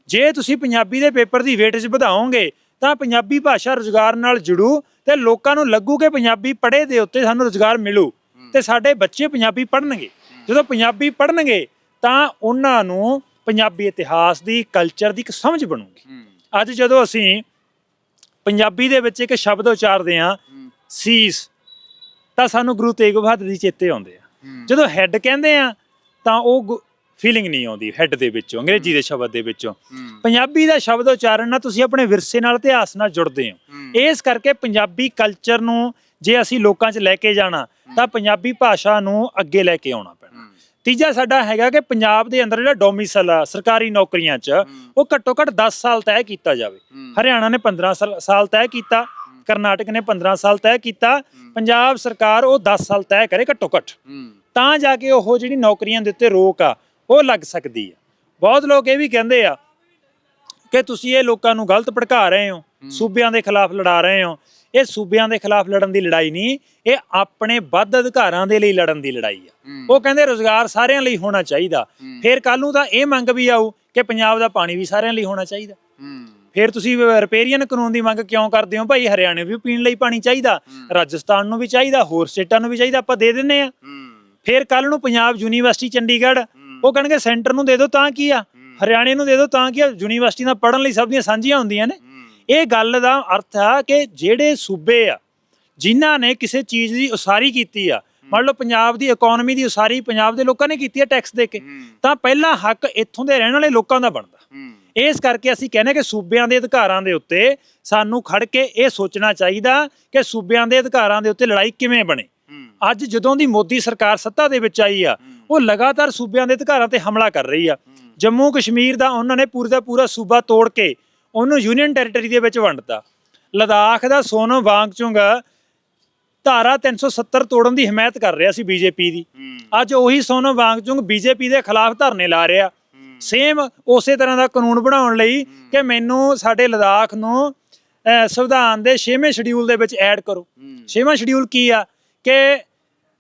[SPEAKER 1] ਜੇ ਤੁਸੀਂ ਪੰਜਾਬੀ ਦੇ ਪੇਪਰ ਦੀ ਵੇਟੇਜ ਵਧਾਓਗੇ ਤਾਂ ਪੰਜਾਬੀ ਭਾਸ਼ਾ ਰੋਜ਼ਗਾਰ ਨਾਲ ਜੁੜੂ ਤੇ ਲੋਕਾਂ ਨੂੰ ਲੱਗੂ ਕਿ ਪੰਜਾਬੀ ਪੜ੍ਹੇ ਦੇ ਉੱਤੇ ਸਾਨੂੰ ਰੋਜ਼ਗਾਰ ਮਿਲੂ ਤੇ ਸਾਡੇ ਬੱਚੇ ਪੰਜਾਬੀ ਪੜ੍ਹਨਗੇ। ਜਦੋਂ ਪੰਜਾਬੀ ਪੜ੍ਹਨਗੇ ਤਾਂ ਉਹਨਾਂ ਨੂੰ ਪੰਜਾਬੀ ਇਤਿਹਾਸ ਦੀ ਕਲਚਰ ਦੀ ਇੱਕ ਸਮਝ ਬਣੂਗੀ। ਅੱਜ ਜਦੋਂ ਅਸੀਂ ਪੰਜਾਬੀ ਦੇ ਵਿੱਚ ਇੱਕ ਸ਼ਬਦ ਉਚਾਰਦੇ ਹਾਂ ਸੀਸ ਤਾਂ ਸਾਨੂੰ ਗੁਰੂ ਤੇਗ ਬਹਾਦਰ ਜੀ ਚੇਤੇ ਆਉਂਦੇ ਆ। ਜਦੋਂ ਹੈੱਡ ਕਹਿੰਦੇ ਆ ਤਾਂ ਉਹ ਫੀਲਿੰਗ ਨਹੀਂ ਆਉਂਦੀ ਹੈੱਡ ਦੇ ਵਿੱਚੋਂ ਅੰਗਰੇਜ਼ੀ ਦੇ ਸ਼ਬਦ ਦੇ ਵਿੱਚੋਂ। ਪੰਜਾਬੀ ਦਾ ਸ਼ਬਦ ਉਚਾਰਨ ਨਾਲ ਤੁਸੀਂ ਆਪਣੇ ਵਿਰਸੇ ਨਾਲ ਇਤਿਹਾਸ ਨਾਲ ਜੁੜਦੇ ਹੋ। ਇਸ ਕਰਕੇ ਪੰਜਾਬੀ ਕਲਚਰ ਨੂੰ ਜੇ ਅਸੀਂ ਲੋਕਾਂ 'ਚ ਲੈ ਕੇ ਜਾਣਾ ਤਾਂ ਪੰਜਾਬੀ ਭਾਸ਼ਾ ਨੂੰ ਅੱਗੇ ਲੈ ਕੇ ਆਉਣਾ ਤੀਜਾ ਸਾਡਾ ਹੈਗਾ ਕਿ ਪੰਜਾਬ ਦੇ ਅੰਦਰ ਜਿਹੜਾ ਡੋਮਿਸਲ ਆ ਸਰਕਾਰੀ ਨੌਕਰੀਆਂ 'ਚ ਉਹ ਘੱਟੋ ਘੱਟ 10 ਸਾਲ ਤੈਅ ਕੀਤਾ ਜਾਵੇ। ਹਰਿਆਣਾ ਨੇ 15 ਸਾਲ- ਤੈਅ ਕੀਤਾ ਕਰਨਾਟਕ ਨੇ 15 ਸਾਲ ਤੈਅ ਕੀਤਾ ਪੰਜਾਬ ਸਰਕਾਰ ਉਹ 10 ਸਾਲ ਤੈਅ ਕਰੇ ਘੱਟੋ ਘੱਟ। ਤਾਂ ਜਾ ਕੇ ਉਹ ਜਿਹੜੀ ਨੌਕਰੀਆਂ ਦੇ ਉੱਤੇ ਰੋਕ ਆ ਉਹ ਲੱਗ ਸਕਦੀ ਆ। ਬਹੁਤ ਲੋਕ ਇਹ ਵੀ ਕਹਿੰਦੇ ਆ ਕਿ ਤੁਸੀਂ ਇਹ ਲੋਕਾਂ ਨੂੰ ਗਲਤ ਭੜਕਾ ਰਹੇ ਹੋ। ਸੂਬਿਆਂ ਦੇ ਖਿਲਾਫ ਲੜਾ ਰਹੇ ਹੋ ਇਹ ਸੂਬਿਆਂ ਦੇ ਖਿਲਾਫ ਲੜਨ ਦੀ ਲੜਾਈ ਨਹੀਂ ਇਹ ਆਪਣੇ ਵੱਧ ਅਧਿਕਾਰਾਂ ਦੇ ਲਈ ਲੜਨ ਦੀ ਲੜਾਈ ਆ। ਉਹ ਕਹਿੰਦੇ ਰੋਜ਼ਗਾਰ ਸਾਰਿਆਂ ਲਈ ਹੋਣਾ ਚਾਹੀਦਾ। ਫਿਰ ਕੱਲ ਨੂੰ ਤਾਂ ਇਹ ਮੰਗ ਵੀ ਆਊ ਕਿ ਪੰਜਾਬ ਦਾ ਪਾਣੀ ਵੀ ਸਾਰਿਆਂ ਲਈ ਹੋਣਾ ਚਾਹੀਦਾ। ਫਿਰ ਤੁਸੀਂ ਰਿਪੇਰੀਅਨ ਕਾਨੂੰਨ ਦੀ ਮੰਗ ਕਿਉਂ ਕਰਦੇ ਹੋ ਭਾਈ? ਹਰਿਆਣੇ ਵੀ ਪੀਣ ਲਈ ਪਾਣੀ ਚਾਹੀਦਾ ਰਾਜਸਥਾਨ ਨੂੰ ਵੀ ਚਾਹੀਦਾ ਹੋਰ ਸਟੇਟਾਂ ਨੂੰ ਵੀ ਚਾਹੀਦਾ ਆਪਾਂ ਦੇ ਦਿੰਨੇ ਆ ਫਿਰ ਕੱਲ ਨੂੰ ਪੰਜਾਬ ਯੂਨੀਵਰਸਿਟੀ ਚੰਡੀਗੜ੍ਹ ਉਹ ਕਹਿਣਗੇ ਸੈਂਟਰ ਨੂੰ ਦੇ ਦਿਓ ਤਾਂ ਕੀ ਆ। ਹਰਿਆਣੇ ਨੂੰ ਦੇ ਦਿਓ ਤਾਂ ਕੀ ਆ। ਯੂਨੀਵਰਸਿਟੀ ਦਾ ਪੜਨ ਲਈ ਸਭ ਦੀਆਂ ਸਾਂਝੀਆਂ ਹੁੰਦੀਆਂ ਨੇ। ਇਹ ਗੱਲ ਦਾ ਅਰਥ ਆ ਕਿ ਜਿਹੜੇ ਸੂਬੇ ਆ ਜਿਨ੍ਹਾਂ ਨੇ ਕਿਸੇ ਚੀਜ਼ ਦੀ ਉਸਾਰੀ ਕੀਤੀ ਆ ਮੰਨ ਲਓ ਪੰਜਾਬ ਦੀ ਇਕਨੋਮੀ ਦੀ ਉਸਾਰੀ ਪੰਜਾਬ ਦੇ ਲੋਕਾਂ ਨੇ ਕੀਤੀ ਹੈ ਟੈਕਸ ਦੇ ਕੇ ਤਾਂ ਪਹਿਲਾ ਹੱਕ ਇੱਥੋਂ ਦੇ ਰਹਿਣ ਵਾਲੇ ਲੋਕਾਂ ਦਾ ਬਣਦਾ। ਇਸ ਕਰਕੇ ਅਸੀਂ ਕਹਿੰਦੇ ਕਿ ਸੂਬਿਆਂ ਦੇ ਅਧਿਕਾਰਾਂ ਦੇ ਉੱਤੇ ਸਾਨੂੰ ਖੜ ਕੇ ਇਹ ਸੋਚਣਾ ਚਾਹੀਦਾ ਕਿ ਸੂਬਿਆਂ ਦੇ ਅਧਿਕਾਰਾਂ ਦੇ ਉੱਤੇ ਲੜਾਈ ਕਿਵੇਂ ਬਣੇ। ਅੱਜ ਜਦੋਂ ਦੀ ਮੋਦੀ ਸਰਕਾਰ ਸੱਤਾ ਦੇ ਵਿੱਚ ਆਈ ਆ ਉਹ ਲਗਾਤਾਰ ਸੂਬਿਆਂ ਦੇ ਅਧਿਕਾਰਾਂ ਤੇ ਹਮਲਾ ਕਰ ਰਹੀ ਆ। ਜੰਮੂ ਕਸ਼ਮੀਰ ਦਾ ਉਹਨਾਂ ਨੇ ਪੂਰੇ ਦਾ ਪੂਰਾ ਸੂਬਾ ਤੋੜ ਕੇ ਉਹਨੂੰ ਯੂਨੀਅਨ ਟੈਰੀਟਰੀ ਦੇ ਵਿੱਚ ਵੰਡਤਾ। ਲਦਾਖ ਦਾ ਸੋਨਮ ਵਾਂਗਚੁੰਗ ਧਾਰਾ 370 ਤੋੜਨ ਦੀ ਹਮਾਇਤ ਕਰ ਰਿਹਾ ਸੀ ਬੀਜੇਪੀ ਦੀ। ਅੱਜ ਉਹੀ ਸੋਨਮ ਵਾਂਗਚੁੰਗ ਬੀਜੇਪੀ ਦੇ ਖਿਲਾਫ ਧਰਨੇ ਲਾ ਰਿਹਾ। ਸੇਮ ਉਸੇ ਤਰ੍ਹਾਂ ਦਾ ਕਾਨੂੰਨ ਬਣਾਉਣ ਲਈ ਕਿ ਮੈਨੂੰ ਸਾਡੇ ਲਦਾਖ ਨੂੰ ਸੰਵਿਧਾਨ ਦੇ 6ਵੇਂ ਸ਼ਡਿਊਲ ਦੇ ਵਿੱਚ ਐਡ ਕਰੋ। 6ਵਾਂ ਸ਼ਡਿਊਲ ਕੀ ਆ? ਕਿ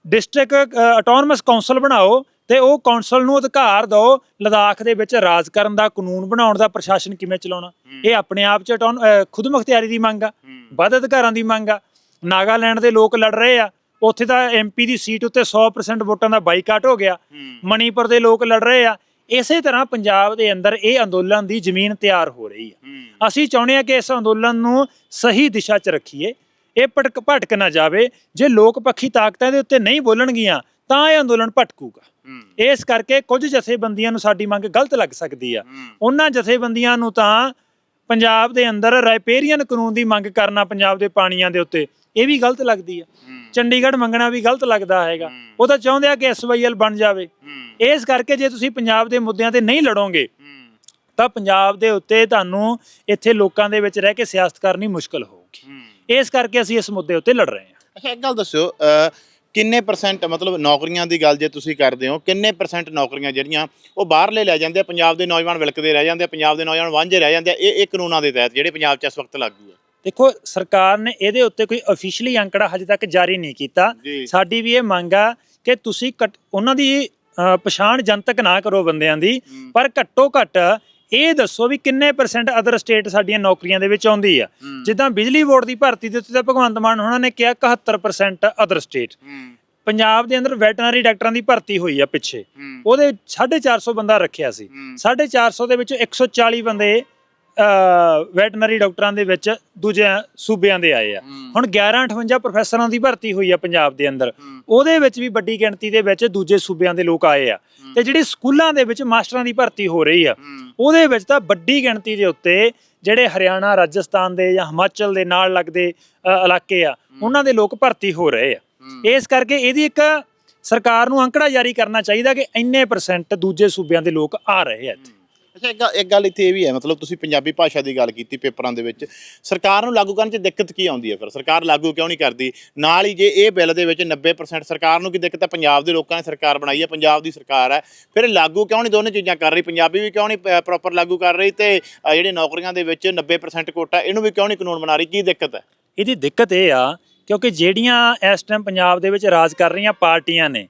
[SPEAKER 1] ਡਿਸਟ੍ਰਿਕਟ ਆਟੋਨਮਸ ਕਾਉਂਸਲ ਬਣਾਓ ਤੇ ਉਹ ਕਾਉਂਸਲ ਨੂੰ ਅਧਿਕਾਰ ਦਿਓ ਲਦਾਖ ਦੇ ਵਿੱਚ ਰਾਜ ਕਰਨ ਦਾ ਕਾਨੂੰਨ ਬਣਾਉਣ ਦਾ ਪ੍ਰਸ਼ਾਸਨ ਕਿਵੇਂ ਚਲਾਉਣਾ। ਇਹ ਆਪਣੇ ਆਪ ਚ autonom- ਅਹ, ਖੁਦ ਮੁਖਤਿਆਰੀ ਦੀ ਮੰਗ ਆ ਵੱਧ ਅਧਿਕਾਰਾਂ ਦੀ ਮੰਗ ਆ। ਨਾਗਾਲੈਂਡ ਦੇ ਲੋਕ ਲੜ ਰਹੇ ਆ। ਉੱਥੇ ਤਾਂ ਐਮਪੀ ਦੀ ਸੀਟ ਉੱਤੇ 100% ਵੋਟਾਂ ਦਾ ਬਾਈਕਾਟ ਹੋ ਗਿਆ। ਮਣੀਪੁਰ ਦੇ ਲੋਕ ਲੜ ਰਹੇ ਆ। ਇਸੇ ਤਰ੍ਹਾਂ ਪੰਜਾਬ ਦੇ ਅੰਦਰ ਇਹ ਅੰਦੋਲਨ ਦੀ ਜ਼ਮੀਨ ਤਿਆਰ ਹੋ ਰਹੀ ਆ। ਅਸੀਂ ਚਾਹੁੰਦੇ ਹਾਂ ਕਿ ਇਸ ਅੰਦੋਲਨ ਨੂੰ ਸਹੀ ਦਿਸ਼ਾ 'ਚ ਰੱਖੀਏ। ਇਹ ਭਟਕ ਭਟਕ ਨਾ ਜਾਵੇ। ਜੇ ਲੋਕ ਪੱਖੀ ਤਾਕਤਾਂ ਦੇ ਉੱਤੇ ਨਹੀਂ ਬੋਲਣਗੀਆਂ ਤਾਂ ਇਹ ਅੰਦੋਲਨ ਭਟਕੂਗਾ। ਇਸ ਕਰਕੇ ਕੁਝ ਜਥੇਬੰਦੀਆਂ ਨੂੰ ਸਾਡੀ ਮੰਗ ਗਲਤ ਲੱਗ ਸਕਦੀ ਆ। ਉਹਨਾਂ ਜਥੇਬੰਦੀਆਂ ਨੂੰ ਤਾਂ ਪੰਜਾਬ ਦੇ ਅੰਦਰ ਰਾਇਪੇਰੀਅਨ ਕਾਨੂੰਨ ਦੀ ਮੰਗ ਕਰਨਾ ਪੰਜਾਬ ਦੇ ਪਾਣੀਆਂ ਦੇ ਉੱਤੇ ਇਹ ਵੀ ਗਲਤ ਲੱਗਦੀ ਆ। ਚੰਡੀਗੜ੍ਹ ਮੰਗਣਾ ਵੀ ਗਲਤ ਲੱਗਦਾ ਹੈਗਾ। ਉਹ ਤਾਂ ਚਾਹੁੰਦੇ ਆ ਕਿ ਐਸਵਾਈਐਲ ਬਣ ਜਾਵੇ। ਇਸ ਕਰਕੇ ਜੇ ਤੁਸੀਂ ਪੰਜਾਬ ਦੇ ਮੁੱਦਿਆਂ ਤੇ ਨਹੀਂ ਲੜੋਗੇ ਤਾਂ ਪੰਜਾਬ ਦੇ ਉੱਤੇ ਤੁਹਾਨੂੰ ਇੱਥੇ ਲੋਕਾਂ ਦੇ ਵਿੱਚ ਰਹਿ ਕੇ ਸਿਆਸਤ ਕਰਨੀ ਮੁਸ਼ਕਲ ਹੋਊਗੀ। ਇਸ ਕਰਕੇ ਅਸੀਂ ਇਸ ਮੁੱਦੇ ਉੱਤੇ ਲੜ ਰਹੇ ਹਾਂ।
[SPEAKER 2] ਅੱਛਾ ਇੱਕ ਗੱਲ ਦੱਸਿਓ ਕਿੰਨੇ ਪਰਸੈਂਟ ਮਤਲਬ ਨੌਕਰੀਆਂ ਦੀ ਗੱਲ ਜੇ ਤੁਸੀਂ ਕਰਦੇ ਹੋ ਕਿੰਨੇ ਪਰਸੈਂਟ ਨੌਕਰੀਆਂ ਜਿਹੜੀਆਂ ਉਹ ਬਾਹਰਲੇ ਲੈ ਜਾਂਦੇ ਆ ਪੰਜਾਬ ਦੇ ਨੌਜਵਾਨ ਵਿਲਕਦੇ ਰਹਿ ਜਾਂਦੇ ਆ ਪੰਜਾਬ ਦੇ ਨੌਜਵਾਨ ਵਾਂਝੇ ਰਹਿ ਜਾਂਦੇ ਆ ਇਹ ਇਹ ਕਾਨੂੰਨਾਂ ਦੇ ਤਹਿਤ ਜਿਹੜੇ ਪੰਜਾਬ 'ਚ ਇਸ ਵਕਤ ਲਾਗੂ ਆ।
[SPEAKER 1] ਦੇਖੋ ਸਰਕਾਰ ਨੇ ਇਹਦੇ ਉੱਤੇ ਕੋਈ ਅਫੀਸ਼ੀਅਲੀ ਅੰਕੜਾ ਹਜੇ ਤੱਕ ਜਾਰੀ ਨਹੀਂ ਕੀਤਾ। ਸਾਡੀ ਵੀ ਇਹ ਮੰਗ ਆ ਕਿ ਤੁਸੀਂ ਉਹਨਾਂ ਦੀ ਪਛਾਣ ਜਨਤਕ ਨਾ ਕਰੋ ਬੰਦਿਆਂ ਦੀ ਪਰ ਘੱਟੋ ਘੱਟ ਇਹ ਦੱਸੋ ਵੀ ਕਿੰਨੇ ਪਰਸੈਂਟ ਅਦਰ ਸਟੇਟ ਸਾਡੀਆਂ ਨੌਕਰੀਆਂ ਦੇ ਵਿੱਚ ਆਉਂਦੀ ਆ? ਜਿੱਦਾਂ ਬਿਜਲੀ ਬੋਰਡ ਦੀ ਭਰਤੀ ਦੇ ਉੱਤੇ ਤਾਂ ਭਗਵੰਤ ਮਾਨ ਉਹਨਾਂ ਨੇ ਕਿਹਾ 71% ਅਦਰ ਸਟੇਟ ਪੰਜਾਬ ਦੇ ਅੰਦਰ ਵੈਟਰਨਰੀ ਡਾਕਟਰਾਂ ਦੀ ਭਰਤੀ ਹੋਈ ਆ ਪਿੱਛੇ। ਉਹਦੇ 450 ਬੰਦਾ ਰੱਖਿਆ ਸੀ। 450 ਦੇ ਵਿੱਚੋਂ 140 ਬੰਦੇ ਵੈਟਰਨਰੀ ਡਾਕਟਰਾਂ ਦੇ ਵਿੱਚ ਦੂਜੇ ਸੂਬਿਆਂ ਦੇ ਆਏ ਆ। ਹੁਣ 1158 ਪ੍ਰੋਫੈਸਰਾਂ ਦੀ ਭਰਤੀ ਹੋਈ ਆ ਪੰਜਾਬ ਦੇ ਅੰਦਰ। ਉਹਦੇ ਵਿੱਚ ਵੀ ਵੱਡੀ ਗਿਣਤੀ ਦੇ ਵਿੱਚ ਦੂਜੇ ਸੂਬਿਆਂ ਦੇ ਲੋਕ ਆਏ ਆ। ਤੇ ਜਿਹੜੀ ਸਕੂਲਾਂ ਦੇ ਵਿੱਚ ਮਾਸਟਰਾਂ ਦੀ ਭਰਤੀ ਹੋ ਰਹੀ ਆ ਉਹਦੇ ਵਿੱਚ ਤਾਂ ਵੱਡੀ ਗਿਣਤੀ ਦੇ ਉੱਤੇ ਜਿਹੜੇ ਹਰਿਆਣਾ ਰਾਜਸਥਾਨ ਦੇ ਜਾਂ ਹਿਮਾਚਲ ਦੇ ਨਾਲ ਲੱਗਦੇ ਇਲਾਕੇ ਆ ਉਹਨਾਂ ਦੇ ਲੋਕ ਭਰਤੀ ਹੋ ਰਹੇ ਆ। ਇਸ ਕਰਕੇ ਇਹਦੀ ਇੱਕ ਸਰਕਾਰ ਨੂੰ ਅੰਕੜਾ ਜਾਰੀ ਕਰਨਾ ਚਾਹੀਦਾ ਕਿ ਇੰਨੇ ਪਰਸੈਂਟ ਦੂਜੇ ਸੂਬਿਆਂ ਦੇ ਲੋਕ ਆ ਰਹੇ ਆ ਇੱਥੇ।
[SPEAKER 2] ਅੱਛਾ, ਇੱਕ ਗੱਲ- ਇੱਕ ਗੱਲ ਇੱਥੇ ਇਹ ਵੀ ਹੈ, ਮਤਲਬ ਤੁਸੀਂ ਪੰਜਾਬੀ ਭਾਸ਼ਾ ਦੀ ਗੱਲ ਕੀਤੀ ਪੇਪਰਾਂ ਦੇ ਵਿੱਚ, ਸਰਕਾਰ ਨੂੰ ਲਾਗੂ ਕਰਨ 'ਚ ਦਿੱਕਤ ਕੀ ਆਉਂਦੀ ਹੈ ਫਿਰ? ਸਰਕਾਰ ਲਾਗੂ ਕਿਉਂ ਨਹੀਂ ਕਰਦੀ? ਨਾਲ ਹੀ ਜੇ ਇਹ ਬਿੱਲ ਦੇ ਵਿੱਚ 90% ਸਰਕਾਰ ਨੂੰ ਕੀ ਦਿੱਕਤ ਹੈ? ਪੰਜਾਬ ਦੇ ਲੋਕਾਂ ਨੇ ਸਰਕਾਰ ਬਣਾਈ ਹੈ, ਪੰਜਾਬ ਦੀ ਸਰਕਾਰ ਹੈ। ਫਿਰ ਲਾਗੂ ਕਿਉਂ ਨਹੀਂ ਦੋਨੇ ਚੀਜ਼ਾਂ ਕਰ ਰਹੀ? ਪੰਜਾਬੀ ਵੀ ਕਿਉਂ ਨਹੀਂ ਪ੍ਰੋਪਰ ਲਾਗੂ ਕਰ ਰਹੀ ਤੇ ਜਿਹੜੇ ਨੌਕਰੀਆਂ ਦੇ ਵਿੱਚ 90% ਕੋਟਾ, ਇਹਨੂੰ ਵੀ ਕਿਉਂ ਨਹੀਂ ਕਾਨੂੰਨ ਬਣਾ ਰਹੀ? ਕੀ ਦਿੱਕਤ ਹੈ?
[SPEAKER 1] ਇਹਦੀ ਦਿੱਕਤ ਇਹ ਆ, ਕਿਉਂਕਿ ਜਿਹੜੀਆਂ ਇਸ ਟਾਈਮ ਪੰਜਾਬ ਦੇ ਵਿੱਚ ਰਾਜ ਕਰ ਰਹੀਆਂ ਪਾਰਟੀਆਂ ਨੇ,